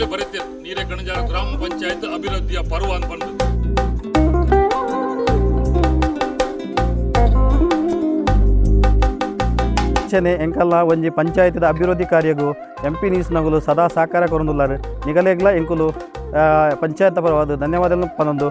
ಯಾವಾಗಲೇ ಬರುತ್ತೆ ಗಣಜಾರ ಗ್ರಾಮ ಪಂಚಾಯತ್ ಅಭಿವೃದ್ಧಿಯ ಪರ್ವ ಅಂತ ಬಂದು. ಇಚ್ಛೆನೆ ಎಂಕಲ್ಲ ಒಂಜಿ ಪಂಚಾಯತಿದ ಅಭಿವೃದ್ಧಿ ಕಾರ್ಯಗೂ ಎಂ ಪಿ ನೀಸ್ನಗುಲು ಸದಾ ಸಹಕಾರ ಕೊರೊಂದುಲ್ಲಾರ್. ನಿಗಲೆಗ್ಲ ಎಂಕುಲು ಪಂಚಾಯತ್ ಪರವಾದ ಧನ್ಯವಾದಗಳು ಪನೊಂದು.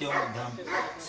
tem uma dama.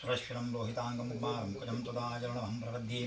సరస్వరం లోహితాంగం కుజం తుదాజలమహం ప్రవద్ది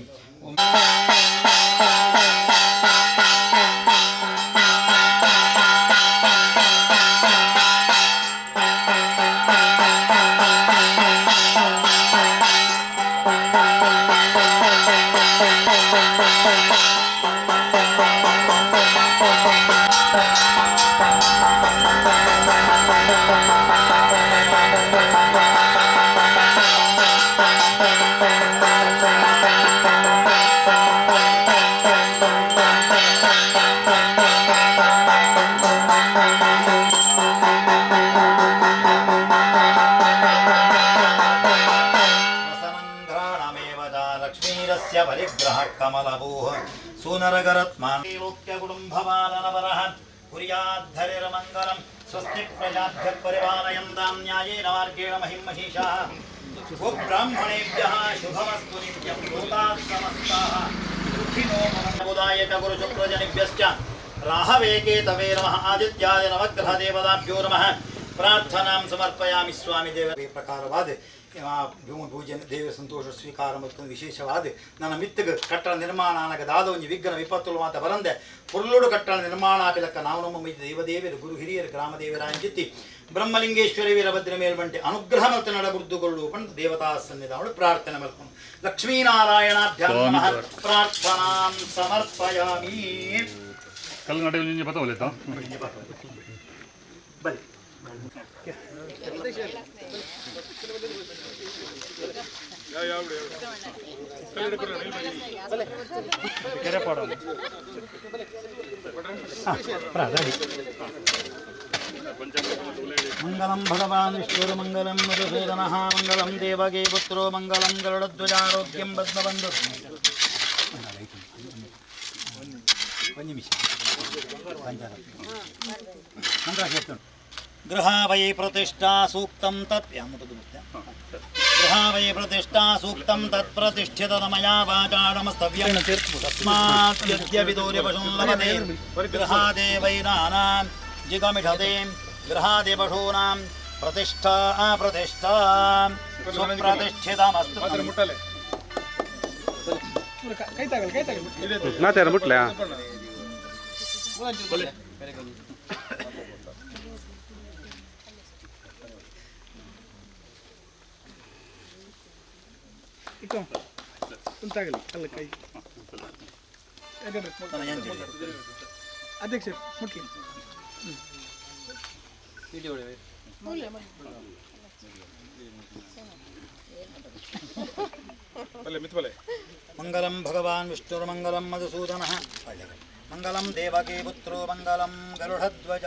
परिग्रहः कमलभूः सूनरगरत्मालोक्यकुटुम्भपालनपरः कुर्याद्धरिरमङ्गलं स्वस्ति प्रजाभ्यः परिपालयन्तां न्यायेन मार्गेण महिं महिषाः गोब्राह्मणेभ्यः शुभमस्तु नित्यं लोकाः समस्ताः सुखिनो ममबुधाय च गुरुशुक्रजनिभ्यश्च राहवे केतवे नमः आदित्याय नवग्रहदेवताभ्यो नमः ಪ್ರಾರ್ಥನಾಂ ಸಮರ್ಪಯಾಮಿ ಸ್ವಾಮಿ ದೇವರ ಪೂಜೆ ದೇವ ಸಂತೋಷ ಸ್ವೀಕಾರ ಮತ್ತು ವಿಶೇಷವಾದ ನನ್ನ ಮಿತ್ತಗ ಕಟ್ಟಡ ನಿರ್ಮಾಣ ನನಗದಾದ ಒಂದು ವಿಘ್ನ ವಿಪತ್ತುಲು ಮಾತ ಬರಂದೆ. ಪುರ್ಲುಡು ಕಟ್ಟಡ ನಿರ್ಮಾಣ ಆಪಿಲಕ್ಕ ನಾವು ನಮ್ಮ ದೇವದೇವರು ಗುರು ಹಿರಿಯರು ಗ್ರಾಮದೇವರ ಅಂಜಿತ್ತಿ ಬ್ರಹ್ಮಲಿಂಗೇಶ್ವರಿ ವೀರಭದ್ರ ಮೇಲ್ಬಂಟೆ ಅನುಗ್ರಹ ಮತ್ತು ನಡಗುರ್ದುಗೊಳ್ಳು ಪಂಡ ದೇವತಾ ಸನ್ನಿಧಾನಗಳು ಪ್ರಾರ್ಥನೆ ಮಾಡ್ಕೊಂಡು. ಲಕ್ಷ್ಮೀನಾರಾಯಣಾಭ್ಯಾಸ ಪ್ರಾರ್ಥನಾಂ ಸಮರ್ಪಯಾಮಿ. ಕಲ್ಲು ನಡೆಯಲ್ಲಿ ಬತ್ತವಲ್ಲ ಬನ್ನಿ. ಮಂಗಲಂ ಭಗವಾನ್ ವಿಷ್ಣುರ್ಮಂಗಲಂ ಮಧುಸೂದನಃ ಮಂಗಲಂ ದೇವಗೇ ಪುತ್ರೋ ಮಂಗಲಂ ಗರುಡಧ್ವಜಾರೋಗ್ಯಂ ಬದ್ಧಬಂಧು ಒಂದು ನಿಮಿಷ ನಂತರ ಹೇಳ್ತೇನೆ ಗೃಹ ವೈ ಪ್ರತಿಷ್ಠಾ ಸೂಕ್ತಂ ತತ್ ಯಾಮುಟದು ಮತ್ತೆ ಗೃಹ ವೈ ಪ್ರತಿಷ್ಠಾ ಸೂಕ್ತಂ ತತ್ ಪ್ರತಿಷ್ಠಿತ ಮಯಾ ವಾಚಾಡಮಸ್ತವ್ಯಂ ತಸ್ಮಾತ್ ಯದ್ಯಪಿ ಪಶುಂ ಲಭತೆ ಗೃಹಾದೇವೈನಾನಾಂ ಜಿಗಮಿಷತೆ ಗೃಹಾದಿಪಶೂನಾಂ ಪ್ರತಿಷ್ಠಾ ಅಪ್ರತಿಷ್ಠಾ ಸುಪ್ರತಿಷ್ಠಿತಮಸ್ತು ಮಾತಾಡ ಮುಟ್ಲ ಉತ್ತಮ ಉಂಟಾಗಲಿ ಅಲ್ಲ ಕೈ. ಅಧ್ಯಕ್ಷ ಮುಖ್ಯ ಮಂಗಲಂ ಭಗವಾನ್ ವಿಷ್ಣುರ್ಮಂಗಲಂ ಮಧುಸೂದನ. ಮಂಗಲಂ ದೇವಕೀ ಪುತ್ರೋ ಮಂಗಲಂ ಗರುಡಧ್ವಜ.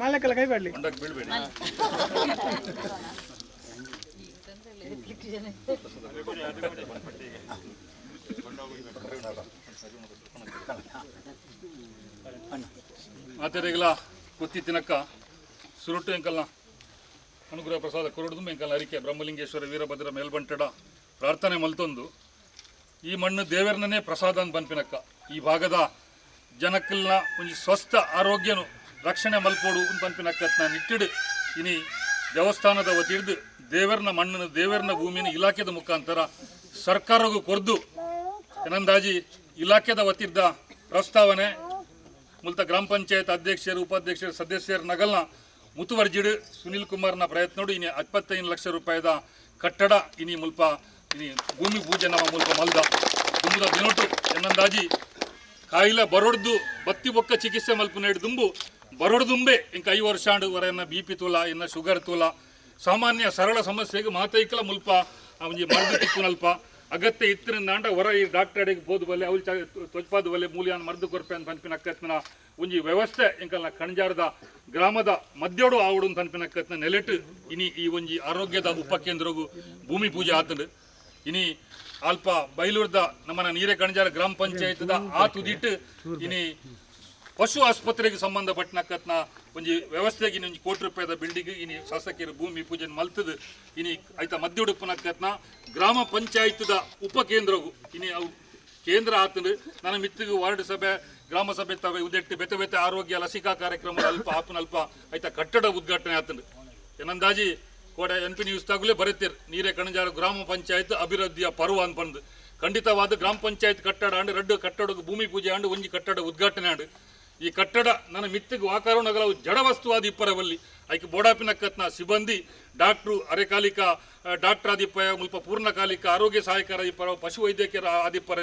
ಮಾಲಕ್ಕೆಲ್ಲ ಕೈ ಬಾಡ್ಲಿ. ಬೀಳ್ಬೇಡಿ. ಮಾತೆರೆಗಳ ಕುತ್ತಿ ತಿನ್ನಕ್ಕ. ಸುರುಟು ಎಂಕಲ್ನ. ಅನುಗ್ರಹ ಪ್ರಸಾದ ಕುರುಡ್ದು ಎಂಕಲ್ನ ಅರಿಕೆ ಬ್ರಹ್ಮಲಿಂಗೇಶ್ವರ ವೀರಭದ್ರ ಮೇಲ್ಬಂಟಡ ಪ್ರಾರ್ಥನೆ ಮಲ್ತೊಂದು. ಈ ಮಣ್ಣು ದೇವರನ್ನೇ ಪ್ರಸಾದ ಅಂತ ಬನ್ಪಿನಕ್ಕ ಈ ಭಾಗದ ಜನಕ್ಕೆಲ್ಲ ಒಂಜಿ ಸ್ವಸ್ಥ ಆರೋಗ್ಯನು ರಕ್ಷಣೆ ಮಲ್ಪೋಡು ಅಂತ ಕತ್ನ ನಿಟ್ಟಿಡು. ಇನಿ ದೇವಸ್ಥಾನದ ವತಿಡ್ದು ದೇವರನ ಮಣ್ಣಿನ ದೇವರನ ಭೂಮಿನ ಇಲಾಖೆದ ಮುಖಾಂತರ ಸರ್ಕಾರಗೂ ಕೊರ್ದು ಏನಂದಾಜಿ ಇಲಾಖೆದ ವತಿದ್ದ ಪ್ರಸ್ತಾವನೆ ಮುಲ್ತ ಗ್ರಾಮ ಪಂಚಾಯತ್ ಅಧ್ಯಕ್ಷರು, ಉಪಾಧ್ಯಕ್ಷರು, ಸದಸ್ಯರ ನಗಲ್ನ ಮುತುವರ್ಜಿಡು ಸುನೀಲ್ ಕುಮಾರ್ನ ಪ್ರಯತ್ನಡು ಇನಿ ಇಪ್ಪತ್ತೈದು ಲಕ್ಷ ರೂಪಾಯಿದ ಕಟ್ಟಡ ಇನಿ ಮುಲ್ಪ ಇನಿ ಭೂಮಿ ಪೂಜೆ ನಮ್ಮ ಮುಲ್ಪ ಮಲ್ದ. ದುಂಬುದ ದಿನೊಟ್ಟು ಎನ್ನಂದಾಜಿ ಕಾಯಿಲೆ ಬರೋಡ್ದು, ಬತ್ತಿ ಬೊಕ್ಕ ಚಿಕಿತ್ಸೆ ಮಲ್ಪು ದುಂಬು, ಬರೋಡ್ದುಂಬೆ, ಇಂಕ ಐದು ವರ್ಷ ವರ ಎನ್ನ ಬಿ ಪಿ ತೂಲ ಎನ್ನ ಶುಗರ್ ತೂಲ. ಸಾಮಾನ್ಯ ಸರಳ ಸಮಸ್ಯೆಗೆ ಮಾತೈಕಲ ಮುಲ್ಪ ಅವನಿಗೆ ಮರ್ದು ತಿಕ್ಕುನಲ್ಪ ಅಗತ್ಯ ಇತ್ತಿನಿಂದ ಆಂಡ ಹೊರ ಈ ಡಾಕ್ಟರ್ ಅಡಿಗೆ ಬೋದು ಬಲ್ಲೆ, ಅವ್ಲು ಚ ತೊಜ್ಪಾದ ಬಲ್ಲೆ, ಮೂಲಿಯಾನ್ ಮರ್ದು ಕೊರ್ಪೆ ಅಂತ ಪನ್ಪಿನ ಅಕ್ಕತ್ನ ಒಂಜಿ ವ್ಯವಸ್ಥೆ ಇಂಕಲ್ನ ಕಣಜಾರದ ಗ್ರಾಮದ ಮಧ್ಯೋಡು ಆವಡು ಅಂತ ಪನ್ಪಿನ ಅಕ್ಕತ್ನ ನೆಲೆಟ್ಟು ಇನಿ ಈ ಒಂಜಿ ಆರೋಗ್ಯದ ಉಪಕೇಂದ್ರಗೂ ಭೂಮಿ ಪೂಜೆ ಆತಂಡು. ಇನಿ ಅಲ್ಪ ಬೈಲೂರ್ದ ನೀರೆ ಕಣಜಾರ ಗ್ರಾಮ ಪಂಚಾಯತ್ದ ಆ ತುದಿಟ್ಟು ಇನಿ ಪಶು ಆಸ್ಪತ್ರೆಗೆ ಸಂಬಂಧಪಟ್ಟನಕ್ಕತ್ನ ಒಂಜಿ ವ್ಯವಸ್ಥೆಗೆ ಇನ್ನೊಂದು ಕೋಟಿ ರೂಪಾಯಿದ ಬಿಲ್ಡಿಂಗ್ ಇನಿ ಶಾಸಕಿಯರು ಭೂಮಿ ಪೂಜೆ ಮಲ್ತದ. ಇನಿ ಐತ ಮದ್ಯುಡುಪ್ಪನಕ್ಕತ್ನ ಗ್ರಾಮ ಪಂಚಾಯತ್ದ ಉಪಕೇಂದ್ರಗು ಇನಿ ಅವು ಕೇಂದ್ರ ಆತಂದು. ನನ್ನ ಮಿತ್ತಿಗೆ ವಾರ್ಡ್ ಸಭೆ, ಗ್ರಾಮ ಸಭೆ ತವೆ ಉದೆಟ್ಟು ಬೆತೆ ಬೆತೆ ಆರೋಗ್ಯ ಲಸಿಕಾ ಕಾರ್ಯಕ್ರಮ ಅಲ್ಪ ಆಪನಲ್ಪ ಆಯ್ತಾ ಕಟ್ಟಡ ಉದ್ಘಾಟನೆ ಆತಂದ್ರೆ ಏನಂದಾಜಿ ಕೋಡ ಎನ್ ಪಿ ನ್ಯೂಸ್ ತಾಗಲೇ ಬರೀತೀರಿ. ನೀರೇ ಕಣಜಾರ ಗ್ರಾಮ ಪಂಚಾಯತ್ ಅಭಿವೃದ್ಧಿಯ ಪರ್ವ ಅಂತ ಬಂದು. ಖಂಡಿತವಾದ ಗ್ರಾಮ ಪಂಚಾಯತ್ ಕಟ್ಟಡ ಅಂಡು ರಡ್ಡು ಕಟ್ಟಡಕ್ಕೆ ಭೂಮಿ ಪೂಜೆ ಅಂಡು ಒಂಜಿ ಕಟ್ಟಡ ಉದ್ಘಾಟನೆ ಆಂಡು. ಈ ಕಟ್ಟಡ ನನ್ನ ಮಿತ್ತಿಗೆ ನಗರ ಜಡ ವಸ್ತುವಾದ ಇಪ್ಪರವಲ್ಲಿ. ಐಕೆ ಬೋಡಾಪಿನಕ್ಕತ್ನ ಸಿಬ್ಬಂದಿ, ಡಾಕ್ಟ್ರು, ಅರೆಕಾಲಿಕ ಡಾಕ್ಟರ್ ಆದಿಪ್ಪಯ ಮುಲ್ಪ ಪೂರ್ಣಕಾಲಿಕ, ಆರೋಗ್ಯ ಸಹಾಯಕರ ಆದಿಪ್ಪರ ಪಶು ವೈದ್ಯಕೀಯರ ಆದಿಪ್ಪರ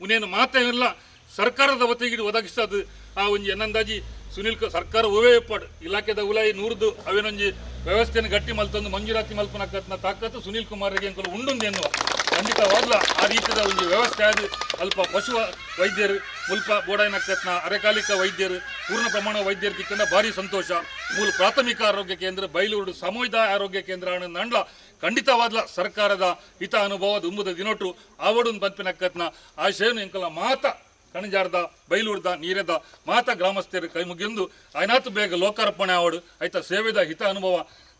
ಉನೇನು ಮಾತೇನಿಲ್ಲ ಸರ್ಕಾರದ ವತಿಗೆ ಒದಗಿಸೋದು ಆ ಒಂದು ಎನ್ನಂದಾಜಿ ಸುನಿಲ್ ಸರ್ಕಾರ ಹೂವೇ ಪಡ್ ಇಲಾಖೆದ ಉಲಾಯಿ ನೂರ್ದು ಅವೇನೊಂಜಿ ವ್ಯವಸ್ಥೆಯನ್ನು ಗಟ್ಟಿ ಮಲ್ತೊಂದು ಮಂಜೂರಾತಿ ಮಲ್ಪನಕ್ಕತ್ನ ತಾಕತ್ತು ಸುನಿಲ್ ಕುಮಾರ್ಗೆ ಅಂಕಲು ಉಂಡುಂದು ಎನ್ನುವ ಖಂಡಿತವಾಗ್ಲ ಆ ರೀತಿಯ ಒಂದು ವ್ಯವಸ್ಥೆ ಆದ ಅಲ್ಪ ಪಶು ವೈದ್ಯರು, ಮುಲ್ಪ ಬೋಡಾಯಿನಕ್ಕತ್ನ ಅರೆಕಾಲಿಕ ವೈದ್ಯರು, ಪೂರ್ಣ ಪ್ರಮಾಣ ವೈದ್ಯರು ತಿಕ್ಕಂಡ ಭಾರಿ ಸಂತೋಷ. ಮೂಲ ಪ್ರಾಥಮಿಕ ಆರೋಗ್ಯ ಕೇಂದ್ರ, ಬೈಲೂರು ಸಮುದಾಯ ಆರೋಗ್ಯ ಕೇಂದ್ರ ನಂಡ್ಲ ಖಂಡಿತವಾದ್ಲ ಸರ್ಕಾರದ ಹಿತ ಅನುಭವ ದುಂಬುದ ದಿನೊಟ್ಟು ಆವಡು ಆ ಆಶಯನು ಎಂಕಲ ಮಾತ ಕಣಜಾರದ, ಬೈಲೂರ್ದ, ನೀರದ ಮಾತ ಗ್ರಾಮಸ್ಥರು ಕೈ ಮುಗಿಂದು ಐನಾತು ಬೇಗ ಲೋಕಾರ್ಪಣೆ ಆವಡು. ಆಯ್ತ ಸೇವೆದ ಹಿತ ಅನುಭವ.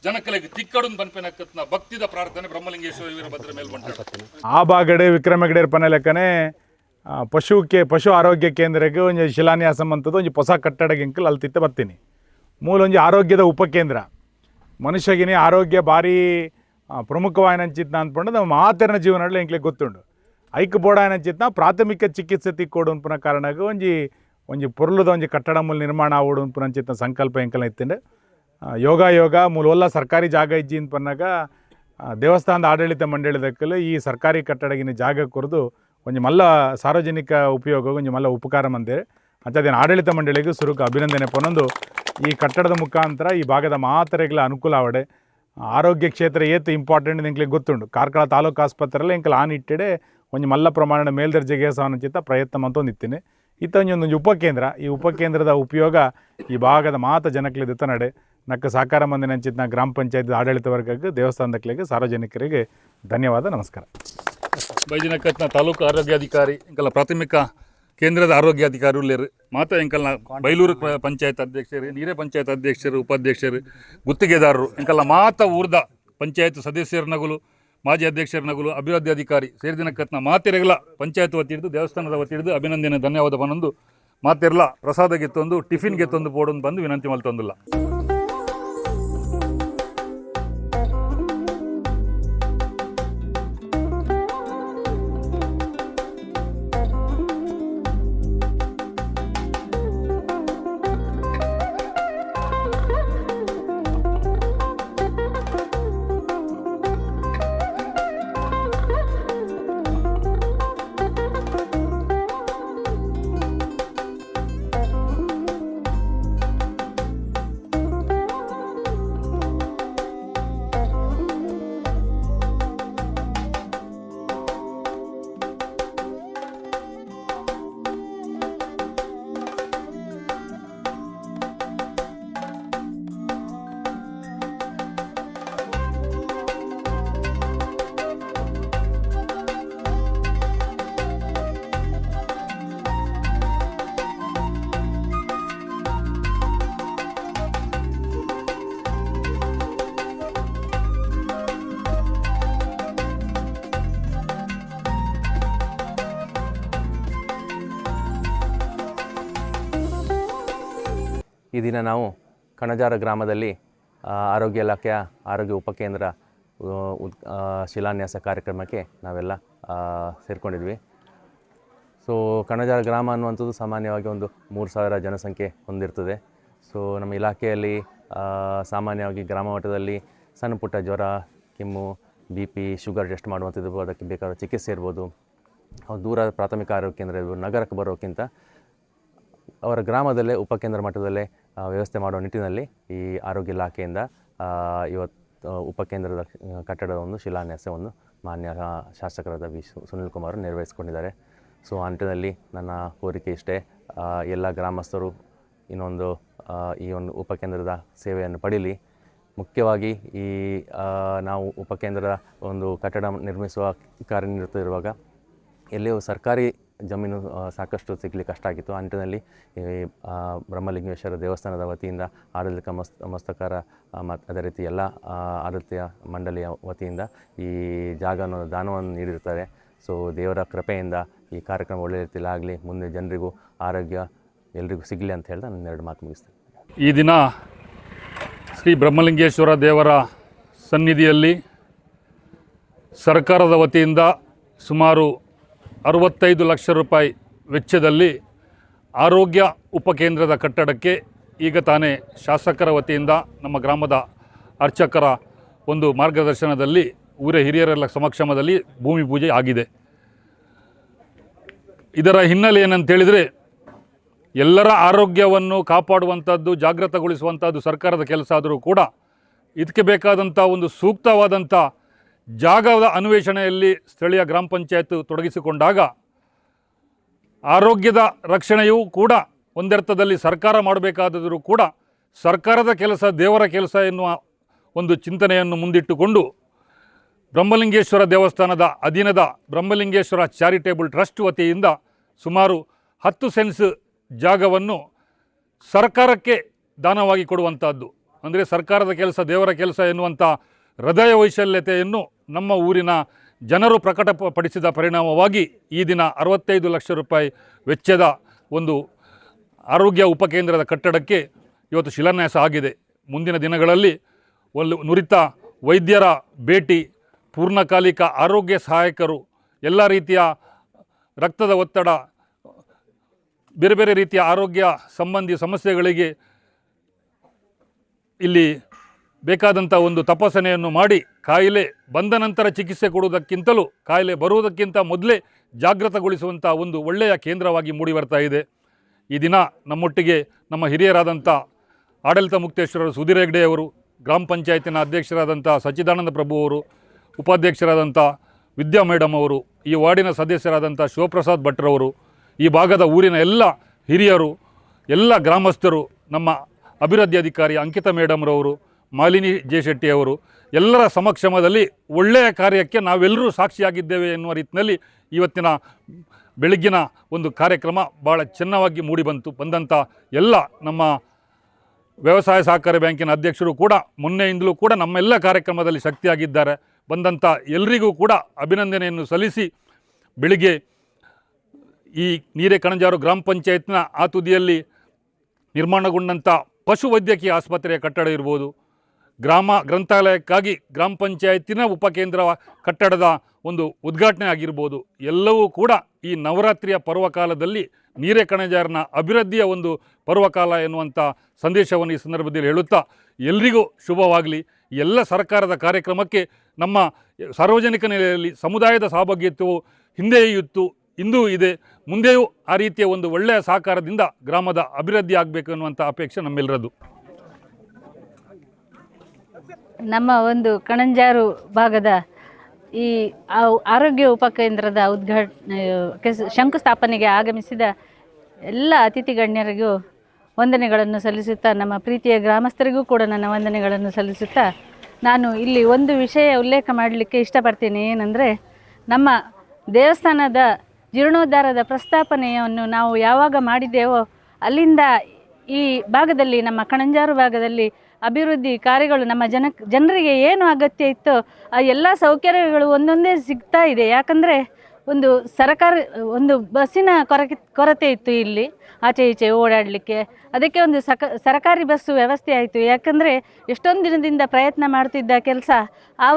ಜನಕಲೆಗೆ ತಿಕ್ಕಡು ಬನ್ಪಿನ ಭಕ್ತಿದ ಪ್ರಾರ್ಥನೆ ಬ್ರಹ್ಮಲಿಂಗೇಶ್ವರ ವೀರಭದ್ರ ಮೇಲ್ಬಂಟ ಆ ಬಾಗಡೆ ವಿಕ್ರಮಗಡೇರ್ ಪನ ಲೆಕ್ಕನೆ ಪಶು ಪಶುಕ್ಕೆ ಪಶು ಆರೋಗ್ಯ ಕೇಂದ್ರಕ್ಕೆ ಒಂದು ಶಿಲಾನ್ಯಾಸ ಅಂತದ್ದು ಒಂದು ಹೊಸ ಕಟ್ಟಡ ಗಿಂಕಲ್ ಅಲ್ಲಿ ತಿತ್ತ ಬರ್ತೀನಿ ಮೂಲ ಒಂದು ಆರೋಗ್ಯದ ಉಪಕೇಂದ್ರ ಮನುಷ್ಯಗಿನೇ ಆರೋಗ್ಯ ಭಾರಿ ಪ್ರಮುಖವಾಗಿ ಪ್ರಮುಖವಾಯಿನಂಚಿತ್ನ ಅಂದ್ಕೊಂಡು ನಮ್ಮ ಮಾತೆರನ ಜೀವನದಲ್ಲಿ ಇಂಕ್ಲೆ ಗೊತ್ತುಂಡು. ಐಕ್ ಬೋಡಾಯನಂಚಿತ್ನ ಪ್ರಾಥಮಿಕ ಚಿಕಿತ್ಸೆ ತಿಕ್ಕೋಡು ಅನ್ಪುನ ಕಾರಣಕ್ಕೆ ಒಂಜಿ ಒಂಜಿ ಪೊರ್ಲುದ ಒಂಜಿ ಕಟ್ಟಡ ಮೂಲ ನಿರ್ಮಾಣ ಆವೋಡು ಅನ್ಪುನಂಚಿತ್ನ ಸಂಕಲ್ಪ ಎಂಕಲ್ ಇತ್ತಿಂಡೆ. ಯೋಗ ಯೋಗ ಮೂಲ ಒಲ್ಲ ಸರ್ಕಾರಿ ಜಾಗ ಇಜ್ಜಿ ಅನ್ಪನ್ನಾಗ ದೇವಸ್ಥಾನದ ಆಡಳಿತ ಮಂಡಳಿದಕ್ಕಲು ಈ ಸರ್ಕಾರಿ ಕಟ್ಟಡಗಿನ ಜಾಗ ಕೊರದು ಒಂಜಿ ಮಲ್ಲ ಸಾರ್ವಜನಿಕ ಉಪಯೋಗ ಒಂಜಿ ಮಲ್ಲ ಉಪಕಾರ ಮಂದಿರ ಅಂಚದೇನು ಆಡಳಿತ ಮಂಡಳಿಗೂ ಸುರುಕು ಅಭಿನಂದನೆ ಪೊನೊಂದು ಈ ಕಟ್ಟಡದ ಮುಖಾಂತರ ಈ ಭಾಗದ ಮಾತ್ರೆಗಳ ಅನುಕೂಲ ಆವಡೆ. ಆರೋಗ್ಯ ಕ್ಷೇತ್ರ ಏತು ಇಂಪಾರ್ಟೆಂಟ್ ಎಂಕ್ಲಿಗೆ ಗೊತ್ತುಂಡು. ಕಾರ್ಕಳ ತಾಲೂಕು ಆಸ್ಪತ್ರೆಯಲ್ಲಿ ಎಂಕಲ್ ಆನ್ ಇಟ್ಟಿಡೆ ಒಂಜಿ ಮಲ್ಲ ಪ್ರಮಾಣದ ಮೇಲ್ದರ್ಜೆಗೆ ಸಂಚಿತ ಪ್ರಯತ್ನ ಮಂತೊಂದಿತ್ತೀನಿ ಇತ್ತ ಒಂದು ಉಪಕೇಂದ್ರ ಈ ಉಪಕೇಂದ್ರದ ಉಪಯೋಗ ಈ ಭಾಗದ ಮಾತ ಜನಕ್ಲೆ ದಿತ್ತ ನಡೆ. ನಕ್ಕ ಸಹಕಾರ ನಾ ಗ್ರಾಮ ಪಂಚಾಯತ್ ಆಡಳಿತ ವರ್ಗಕ್ಕೆ ದೇವಸ್ಥಾನದಕ್ಕೆ ಸಾರ್ವಜನಿಕರಿಗೆ ಧನ್ಯವಾದ, ನಮಸ್ಕಾರ. ಬೈದಿನಕತ್ನ ತಾಲೂಕು ಆರೋಗ್ಯಾಧಿಕಾರಿ ಇಂಕಲ್ಲ ಪ್ರಾಥಮಿಕ ಕೇಂದ್ರದ ಆರೋಗ್ಯಾಧಿಕಾರಿ ಉಳ್ಳೇರು. ಮಾತ್ರ ಎಂಕಲ್ನ ಬೈಲೂರು ಪಂಚಾಯತ್ ಅಧ್ಯಕ್ಷರು, ನೀರೇ ಪಂಚಾಯತ್ ಅಧ್ಯಕ್ಷರು, ಉಪಾಧ್ಯಕ್ಷರು, ಗುತ್ತಿಗೆದಾರರು ಎಂಕಲ್ಲ ಮಾತ ಊರ್ದ ಪಂಚಾಯತ್ ಸದಸ್ಯರ ನಗುಲು. ಮಾಜಿ ಅಧ್ಯಕ್ಷರ ನಗಲು ಅಭಿವೃದ್ಧಿ ಅಧಿಕಾರಿ ಸೇರಿದಿನ ಕತ್ನ ಮಾತಿರಗಲ ಪಂಚಾಯತ್ ವತಿಯಿಡಿದು ದೇವಸ್ಥಾನದ ವತಿಯಿಡಿದು ಅಭಿನಂದನೆ, ಧನ್ಯವಾದ ಮಾತಿರಲ್ಲ ಮಾತೆರ್ಲ ಪ್ರಸಾದ ಗೆತ್ತೊಂದು, ಟಿಫಿನ್ ಗೆತ್ತೊಂದು, ಪೋಡೊಂದು ಬಂದು ವಿನಂತಿ ಮಲ್ತೊಂದಿಲ್ಲ. ಈ ದಿನ ನಾವು ಕಣಜಾರ ಗ್ರಾಮದಲ್ಲಿ ಆರೋಗ್ಯ ಇಲಾಖೆಯ ಆರೋಗ್ಯ ಉಪಕೇಂದ್ರ ಉದ್ ಶಿಲಾನ್ಯಾಸ ಕಾರ್ಯಕ್ರಮಕ್ಕೆ ನಾವೆಲ್ಲ ಸೇರಿಕೊಂಡಿದ್ವಿ. ಸೊ ಕಣಜಾರ ಗ್ರಾಮ ಅನ್ನುವಂಥದ್ದು ಸಾಮಾನ್ಯವಾಗಿ ಒಂದು ಮೂರು ಸಾವಿರ ಜನಸಂಖ್ಯೆ ಹೊಂದಿರ್ತದೆ. ಸೊ ನಮ್ಮ ಇಲಾಖೆಯಲ್ಲಿ ಸಾಮಾನ್ಯವಾಗಿ ಗ್ರಾಮ ಮಟ್ಟದಲ್ಲಿ ಸಣ್ಣ ಪುಟ್ಟ ಜ್ವರ, ಕೆಮ್ಮು, ಬಿ ಪಿ, ಶುಗರ್ ಟೆಸ್ಟ್ ಮಾಡುವಂಥದ್ದು ಅದಕ್ಕೆ ಬೇಕಾದ ಚಿಕಿತ್ಸೆ ಇರ್ಬೋದು. ದೂರ ಪ್ರಾಥಮಿಕ ಆರೋಗ್ಯ ಕೇಂದ್ರ ಇರ್ಬೋದು, ನಗರಕ್ಕೆ ಬರೋಕ್ಕಿಂತ ಅವರ ಗ್ರಾಮದಲ್ಲೇ, ಉಪಕೇಂದ್ರ ಮಟ್ಟದಲ್ಲೇ ವ್ಯವಸ್ಥೆ ಮಾಡುವ ನಿಟ್ಟಿನಲ್ಲಿ ಈ ಆರೋಗ್ಯ ಇಲಾಖೆಯಿಂದ ಇವತ್ತು ಉಪಕೇಂದ್ರದ ಕಟ್ಟಡದ ಒಂದು ಶಿಲಾನ್ಯಾಸವನ್ನು ಮಾನ್ಯ ಶಾಸಕರಾದ ವಿ ಸುನಿಲ್ ಕುಮಾರ್ ನೆರವೇರಿಸಿಕೊಂಡಿದ್ದಾರೆ. ಸೊ, ಆ ನಿಟ್ಟಿನಲ್ಲಿ ನನ್ನ ಕೋರಿಕೆ ಇಷ್ಟೇ ಎಲ್ಲ ಗ್ರಾಮಸ್ಥರು ಇನ್ನೊಂದು ಈ ಒಂದು ಉಪಕೇಂದ್ರದ ಸೇವೆಯನ್ನು ಪಡೀಲಿ. ಮುಖ್ಯವಾಗಿ ಈ ನಾವು ಉಪಕೇಂದ್ರದ ಒಂದು ಕಟ್ಟಡ ನಿರ್ಮಿಸುವ ಕಾರ್ಯನಿರತವಿರುವಾಗ ಎಲ್ಲಿಯೂ ಸರ್ಕಾರಿ ಜಮೀನು ಸಾಕಷ್ಟು ಸಿಗಲಿ ಕಷ್ಟ ಆಗಿತ್ತು. ಆ ಈ ಬ್ರಹ್ಮಲಿಂಗೇಶ್ವರ ದೇವಸ್ಥಾನದ ವತಿಯಿಂದ ಆಡಳಿತ ಮಸ್ ಮಸ್ತಕಾರ ಮತ್ತು ಅದೇ ರೀತಿ ಎಲ್ಲ ಆಡಳಿತ ಮಂಡಳಿಯ ವತಿಯಿಂದ ಈ ಜಾಗವನ್ನು ದಾನವನ್ನು ನೀಡಿರ್ತಾರೆ ಸೊ ದೇವರ ಕೃಪೆಯಿಂದ ಈ ಕಾರ್ಯಕ್ರಮ ಒಳ್ಳೆಯ ರೀತಿಯಲ್ಲಿ ಆಗಲಿ, ಮುಂದೆ ಜನರಿಗೂ ಆರೋಗ್ಯ ಎಲ್ರಿಗೂ ಸಿಗಲಿ ಅಂತ ಹೇಳ್ತಾ ನನ್ನ ಎರಡು ಮಾತು ಮುಗಿಸ್ತೇನೆ. ಈ ದಿನ ಶ್ರೀ ಬ್ರಹ್ಮಲಿಂಗೇಶ್ವರ ದೇವರ ಸನ್ನಿಧಿಯಲ್ಲಿ ಸರ್ಕಾರದ ವತಿಯಿಂದ ಸುಮಾರು ಅರವತ್ತೈದು ಲಕ್ಷ ರೂಪಾಯಿ ವೆಚ್ಚದಲ್ಲಿ ಆರೋಗ್ಯ ಉಪಕೇಂದ್ರದ ಕಟ್ಟಡಕ್ಕೆ ಈಗ ತಾನೇ ಶಾಸಕರ ವತಿಯಿಂದ ನಮ್ಮ ಗ್ರಾಮದ ಅರ್ಚಕರ ಒಂದು ಮಾರ್ಗದರ್ಶನದಲ್ಲಿ ಊರ ಹಿರಿಯರೆಲ್ಲ ಸಮಕ್ಷಮದಲ್ಲಿ ಭೂಮಿ ಪೂಜೆ ಆಗಿದೆ. ಇದರ ಹಿನ್ನೆಲೆ ಏನಂತೇಳಿದರೆ ಎಲ್ಲರ ಆರೋಗ್ಯವನ್ನು ಕಾಪಾಡುವಂಥದ್ದು, ಜಾಗೃತಗೊಳಿಸುವಂಥದ್ದು ಸರ್ಕಾರದ ಕೆಲಸ ಆದರೂ ಕೂಡ ಇದಕ್ಕೆ ಬೇಕಾದಂಥ ಒಂದು ಸೂಕ್ತವಾದಂಥ ಜಾಗದ ಅನ್ವೇಷಣೆಯಲ್ಲಿ ಸ್ಥಳೀಯ ಗ್ರಾಮ ಪಂಚಾಯತ್ ತೊಡಗಿಸಿಕೊಂಡಾಗ ಆರೋಗ್ಯದ ರಕ್ಷಣೆಯೂ ಕೂಡ ಒಂದರ್ಥದಲ್ಲಿ ಸರ್ಕಾರ ಮಾಡಬೇಕಾದರೂ ಕೂಡ ಸರ್ಕಾರದ ಕೆಲಸ, ದೇವರ ಕೆಲಸ ಎನ್ನುವ ಒಂದು ಚಿಂತನೆಯನ್ನು ಮುಂದಿಟ್ಟುಕೊಂಡು ಬ್ರಹ್ಮಲಿಂಗೇಶ್ವರ ದೇವಸ್ಥಾನದ ಅಧೀನದ ಬ್ರಹ್ಮಲಿಂಗೇಶ್ವರ ಚಾರಿಟೇಬಲ್ ಟ್ರಸ್ಟ್ ವತಿಯಿಂದ ಸುಮಾರು ಹತ್ತು ಸೆನ್ಸ್ ಜಾಗವನ್ನು ಸರ್ಕಾರಕ್ಕೆ ದಾನವಾಗಿ ಕೊಡುವಂಥದ್ದು ಅಂದರೆ ಸರ್ಕಾರದ ಕೆಲಸ, ದೇವರ ಕೆಲಸ ಎನ್ನುವಂಥ ಹೃದಯ ವೈಶಲ್ಯತೆಯನ್ನು ನಮ್ಮ ಊರಿನ ಜನರು ಪ್ರಕಟಪಡಿಸಿದ ಪರಿಣಾಮವಾಗಿ ಈ ದಿನ ಅರವತ್ತೈದು ಲಕ್ಷ ರೂಪಾಯಿ ವೆಚ್ಚದ ಒಂದು ಆರೋಗ್ಯ ಉಪಕೇಂದ್ರದ ಕಟ್ಟಡಕ್ಕೆ ಇವತ್ತು ಶಿಲಾನ್ಯಾಸ ಆಗಿದೆ. ಮುಂದಿನ ದಿನಗಳಲ್ಲಿ ಒಂದು ನುರಿತ ವೈದ್ಯರ ಭೇಟಿ, ಪೂರ್ಣಕಾಲಿಕ ಆರೋಗ್ಯ ಸಹಾಯಕರು, ಎಲ್ಲ ರೀತಿಯ ರಕ್ತದ ಒತ್ತಡ, ಬೇರೆ ಬೇರೆ ರೀತಿಯ ಆರೋಗ್ಯ ಸಂಬಂಧಿ ಸಮಸ್ಯೆಗಳಿಗೆ ಇಲ್ಲಿ ಬೇಕಾದಂಥ ಒಂದು ತಪಾಸಣೆಯನ್ನು ಮಾಡಿ ಕಾಯಿಲೆ ಬಂದ ನಂತರ ಚಿಕಿತ್ಸೆ ಕೊಡುವುದಕ್ಕಿಂತಲೂ, ಕಾಯಿಲೆ ಬರುವುದಕ್ಕಿಂತ ಮೊದಲೇ ಜಾಗೃತಗೊಳಿಸುವಂಥ ಒಂದು ಒಳ್ಳೆಯ ಕೇಂದ್ರವಾಗಿ ಮೂಡಿ ಬರ್ತಾ ಇದೆ. ಈ ದಿನ ನಮ್ಮೊಟ್ಟಿಗೆ ನಮ್ಮ ಹಿರಿಯರಾದಂಥ ಆಡಳಿತ ಮುಕ್ತೇಶ್ವರರು ಸುಧೀರ್ ಹೆಗ್ಡೆಯವರು ಗ್ರಾಮ ಪಂಚಾಯತಿನ ಅಧ್ಯಕ್ಷರಾದಂಥ ಸಚ್ಚಿದಾನಂದ ಪ್ರಭು ಅವರು ಉಪಾಧ್ಯಕ್ಷರಾದಂಥ ವಿದ್ಯಾ ಮೇಡಮ್ ಅವರು, ಈ ವಾರ್ಡಿನ ಸದಸ್ಯರಾದಂಥ ಶಿವಪ್ರಸಾದ್ ಭಟ್ರವರು ಈ ಭಾಗದ ಊರಿನ ಎಲ್ಲ ಹಿರಿಯರು, ಎಲ್ಲ ಗ್ರಾಮಸ್ಥರು, ನಮ್ಮ ಅಭಿವೃದ್ಧಿ ಅಧಿಕಾರಿ ಅಂಕಿತಾ ಮೇಡಮ್ರವರು ಮಾಲಿನಿ ಜೆ ಶೆಟ್ಟಿಯವರು ಎಲ್ಲರ ಸಮಕ್ಷಮದಲ್ಲಿ ಒಳ್ಳೆಯ ಕಾರ್ಯಕ್ಕೆ ನಾವೆಲ್ಲರೂ ಸಾಕ್ಷಿಯಾಗಿದ್ದೇವೆ ಎನ್ನುವ ರೀತಿಯಲ್ಲಿ ಇವತ್ತಿನ ಬೆಳಗ್ಗಿನ ಒಂದು ಕಾರ್ಯಕ್ರಮ ಭಾಳ ಚೆನ್ನಾಗಿ ಮೂಡಿಬಂತು ಬಂದಂಥ ಎಲ್ಲ ನಮ್ಮ ವ್ಯವಸಾಯ ಸಹಕಾರಿ ಬ್ಯಾಂಕಿನ ಅಧ್ಯಕ್ಷರು ಕೂಡ ಮೊನ್ನೆಯಿಂದಲೂ ಕೂಡ ನಮ್ಮೆಲ್ಲ ಕಾರ್ಯಕ್ರಮದಲ್ಲಿ ಶಕ್ತಿಯಾಗಿದ್ದಾರೆ. ಬಂದಂಥ ಎಲ್ಲರಿಗೂ ಕೂಡ ಅಭಿನಂದನೆಯನ್ನು ಸಲ್ಲಿಸಿ ಬೆಳಿಗ್ಗೆ ಈ ನೀರೆ ಕಣಜಾರು ಗ್ರಾಮ ಪಂಚಾಯತ್ನ ಆ ತುದಿಯಲ್ಲಿ ನಿರ್ಮಾಣಗೊಂಡಂಥ ಪಶುವೈದ್ಯಕೀಯ ಆಸ್ಪತ್ರೆಯ ಕಟ್ಟಡ ಇರ್ಬೋದು ಗ್ರಾಮ ಗ್ರಂಥಾಲಯಕ್ಕಾಗಿ ಗ್ರಾಮ ಪಂಚಾಯತಿನ ಉಪಕೇಂದ್ರ ಕಟ್ಟಡದ ಒಂದು ಉದ್ಘಾಟನೆ ಆಗಿರ್ಬೋದು. ಎಲ್ಲವೂ ಕೂಡ ಈ ನವರಾತ್ರಿಯ ಪರ್ವಕಾಲದಲ್ಲಿ ನೀರೆ ಕಣಜಾರನ ಅಭಿವೃದ್ಧಿಯ ಒಂದು ಪರ್ವಕಾಲ ಎನ್ನುವಂಥ ಸಂದೇಶವನ್ನು ಈ ಸಂದರ್ಭದಲ್ಲಿ ಹೇಳುತ್ತಾ ಎಲ್ರಿಗೂ ಶುಭವಾಗಲಿ. ಎಲ್ಲ ಸರ್ಕಾರದ ಕಾರ್ಯಕ್ರಮಕ್ಕೆ ನಮ್ಮ ಸಾರ್ವಜನಿಕ ನೆಲೆಯಲ್ಲಿ ಸಮುದಾಯದ ಸಹಭಾಗ್ಯತ್ವವು ಹಿಂದೆಯೇ ಇತ್ತು. ಇಂದೂ ಇದೆ. ಮುಂದೆಯೂ ಆ ರೀತಿಯ ಒಂದು ಒಳ್ಳೆಯ ಸಹಕಾರದಿಂದ ಗ್ರಾಮದ ಅಭಿವೃದ್ಧಿ ಆಗಬೇಕು ಅನ್ನುವಂಥ ಅಪೇಕ್ಷೆ ನಮ್ಮೆಲ್ಲರದ್ದು ನಮ್ಮ ಒಂದು ಕಣಂಜಾರು ಭಾಗದ ಈ ಆರೋಗ್ಯ ಉಪಕೇಂದ್ರದ ಉದ್ಘಾಟನೆ ಕೆಸ್- ಶಂಕುಸ್ಥಾಪನೆಗೆ ಆಗಮಿಸಿದ ಎಲ್ಲ ಅತಿಥಿ ಗಣ್ಯರಿಗೂ ವಂದನೆಗಳನ್ನು ಸಲ್ಲಿಸುತ್ತಾ, ನಮ್ಮ ಪ್ರೀತಿಯ ಗ್ರಾಮಸ್ಥರಿಗೂ ಕೂಡ ನನ್ನ ವಂದನೆಗಳನ್ನು ಸಲ್ಲಿಸುತ್ತಾ, ನಾನು ಇಲ್ಲಿ ಒಂದು ವಿಷಯ ಉಲ್ಲೇಖ ಮಾಡಲಿಕ್ಕೆ ಇಷ್ಟಪಡ್ತೀನಿ ಏನಂದರೆ, ನಮ್ಮ ದೇವಸ್ಥಾನದ ಜೀರ್ಣೋದ್ಧಾರದ ಪ್ರಸ್ತಾಪನೆಯನ್ನು ನಾವು ಯಾವಾಗ ಮಾಡಿದ್ದೇವೋ ಅಲ್ಲಿಂದ ಈ ಭಾಗದಲ್ಲಿ, ನಮ್ಮ ಕಣಂಜಾರು ಭಾಗದಲ್ಲಿ ಅಭಿವೃದ್ಧಿ ಕಾರ್ಯಗಳು ನಮ್ಮ ಜನ, ಜನರಿಗೆ ಏನು ಅಗತ್ಯ ಇತ್ತೋ ಆ ಎಲ್ಲ ಸೌಕರ್ಯಗಳು ಒಂದೊಂದೇ ಸಿಗ್ತಾ ಇದೆ. ಯಾಕಂದರೆ ಒಂದು ಸರಕಾರ, ಒಂದು ಬಸ್ಸಿನ ಕೊರಕೆ, ಕೊರತೆ ಇತ್ತು ಇಲ್ಲಿ, ಆಚೆ ಈಚೆ ಓಡಾಡಲಿಕ್ಕೆ. ಅದಕ್ಕೆ ಒಂದು ಸಕ, ಸರಕಾರಿ ಬಸ್ಸು ವ್ಯವಸ್ಥೆ ಆಯಿತು. ಯಾಕಂದರೆ ಎಷ್ಟೊಂದು ದಿನದಿಂದ ಪ್ರಯತ್ನ ಮಾಡ್ತಿದ್ದ ಕೆಲಸ ಆ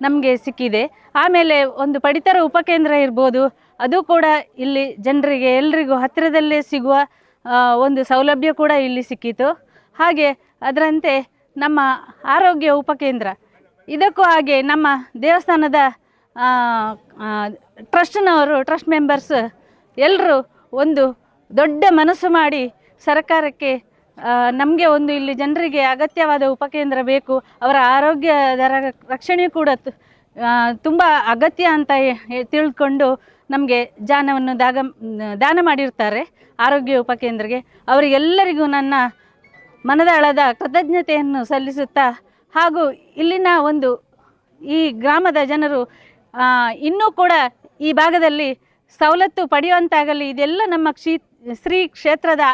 ನಮಗೆ ಸಿಕ್ಕಿದೆ. ಆಮೇಲೆ ಒಂದು ಪಡಿತರ ಉಪಕೇಂದ್ರ ಇರ್ಬೋದು, ಅದು ಕೂಡ ಇಲ್ಲಿ ಜನರಿಗೆ, ಎಲ್ರಿಗೂ ಹತ್ತಿರದಲ್ಲೇ ಸಿಗುವ ಒಂದು ಸೌಲಭ್ಯ ಕೂಡ ಇಲ್ಲಿ ಸಿಕ್ಕಿತು. ಹಾಗೆ ಅದರಂತೆ ನಮ್ಮ ಆರೋಗ್ಯ ಉಪಕೇಂದ್ರ. ಇದಕ್ಕೂ ಹಾಗೆ ನಮ್ಮ ದೇವಸ್ಥಾನದ ಟ್ರಸ್ಟ್ನವರು, ಟ್ರಸ್ಟ್ ಮೆಂಬರ್ಸ್ ಎಲ್ಲರೂ ಒಂದು ದೊಡ್ಡ ಮನಸ್ಸು ಮಾಡಿ ಸರ್ಕಾರಕ್ಕೆ ನಮಗೆ ಒಂದು ಇಲ್ಲಿ ಜನರಿಗೆ ಅಗತ್ಯವಾದ ಉಪಕೇಂದ್ರ ಬೇಕು. ಅವರ ಆರೋಗ್ಯದ ರಕ್ಷಣೆ ಕೂಡ ತುಂಬ ಅಗತ್ಯ ಅಂತ ತಿಳ್ಕೊಂಡು ನಮಗೆ ಜಾನವನ್ನು ದಾಗ ದಾನ ಮಾಡಿರ್ತಾರೆ ಆರೋಗ್ಯ ಉಪಕೇಂದ್ರಗೆ. ಅವರಿಗೆಲ್ಲರಿಗೂ ನನ್ನ ಮನದಾಳದ ಕೃತಜ್ಞತೆಯನ್ನು ಸಲ್ಲಿಸುತ್ತಾ ಹಾಗೂ ಇಲ್ಲಿನ ಒಂದು ಈ ಗ್ರಾಮದ ಜನರು ಇನ್ನೂ ಕೂಡ ಈ ಭಾಗದಲ್ಲಿ ಸವಲತ್ತು ಪಡೆಯುವಂತಾಗಲಿ, ಇದೆಲ್ಲ ನಮ್ಮ ಕ್ಷೀ, ಶ್ರೀ ಕ್ಷೇತ್ರದ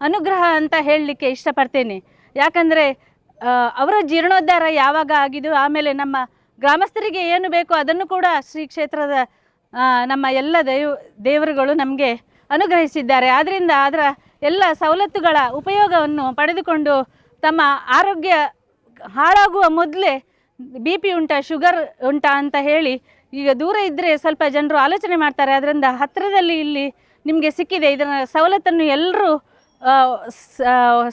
ಅನುಗ್ರಹ ಅಂತ ಹೇಳಲಿಕ್ಕೆ ಇಷ್ಟಪಡ್ತೇನೆ. ಯಾಕಂದರೆ ಅವರ ಜೀರ್ಣೋದ್ಧಾರ ಯಾವಾಗ ಆಗಿದ್ದು, ಆಮೇಲೆ ನಮ್ಮ ಗ್ರಾಮಸ್ಥರಿಗೆ ಏನು ಬೇಕೋ ಅದನ್ನು ಕೂಡ ಶ್ರೀ ಕ್ಷೇತ್ರದ ನಮ್ಮ ಎಲ್ಲ ದೇವ್, ದೇವರುಗಳು ನಮಗೆ ಅನುಗ್ರಹಿಸಿದ್ದಾರೆ. ಆದ್ದರಿಂದ ಅದರ ಎಲ್ಲ ಸವಲತ್ತುಗಳ ಉಪಯೋಗವನ್ನು ಪಡೆದುಕೊಂಡು ತಮ್ಮ ಆರೋಗ್ಯ ಹಾಳಾಗುವ ಮೊದಲೇ ಬಿ ಪಿ ಉಂಟಾ, ಶುಗರ್ ಉಂಟಾ ಅಂತ ಹೇಳಿ ಈಗ ದೂರ ಇದ್ದರೆ ಸ್ವಲ್ಪ ಜನರು ಆಲೋಚನೆ ಮಾಡ್ತಾರೆ. ಅದರಿಂದ ಹತ್ತಿರದಲ್ಲಿ ಇಲ್ಲಿ ನಿಮಗೆ ಸಿಕ್ಕಿದೆ. ಇದರ ಸವಲತ್ತನ್ನು ಎಲ್ಲರೂ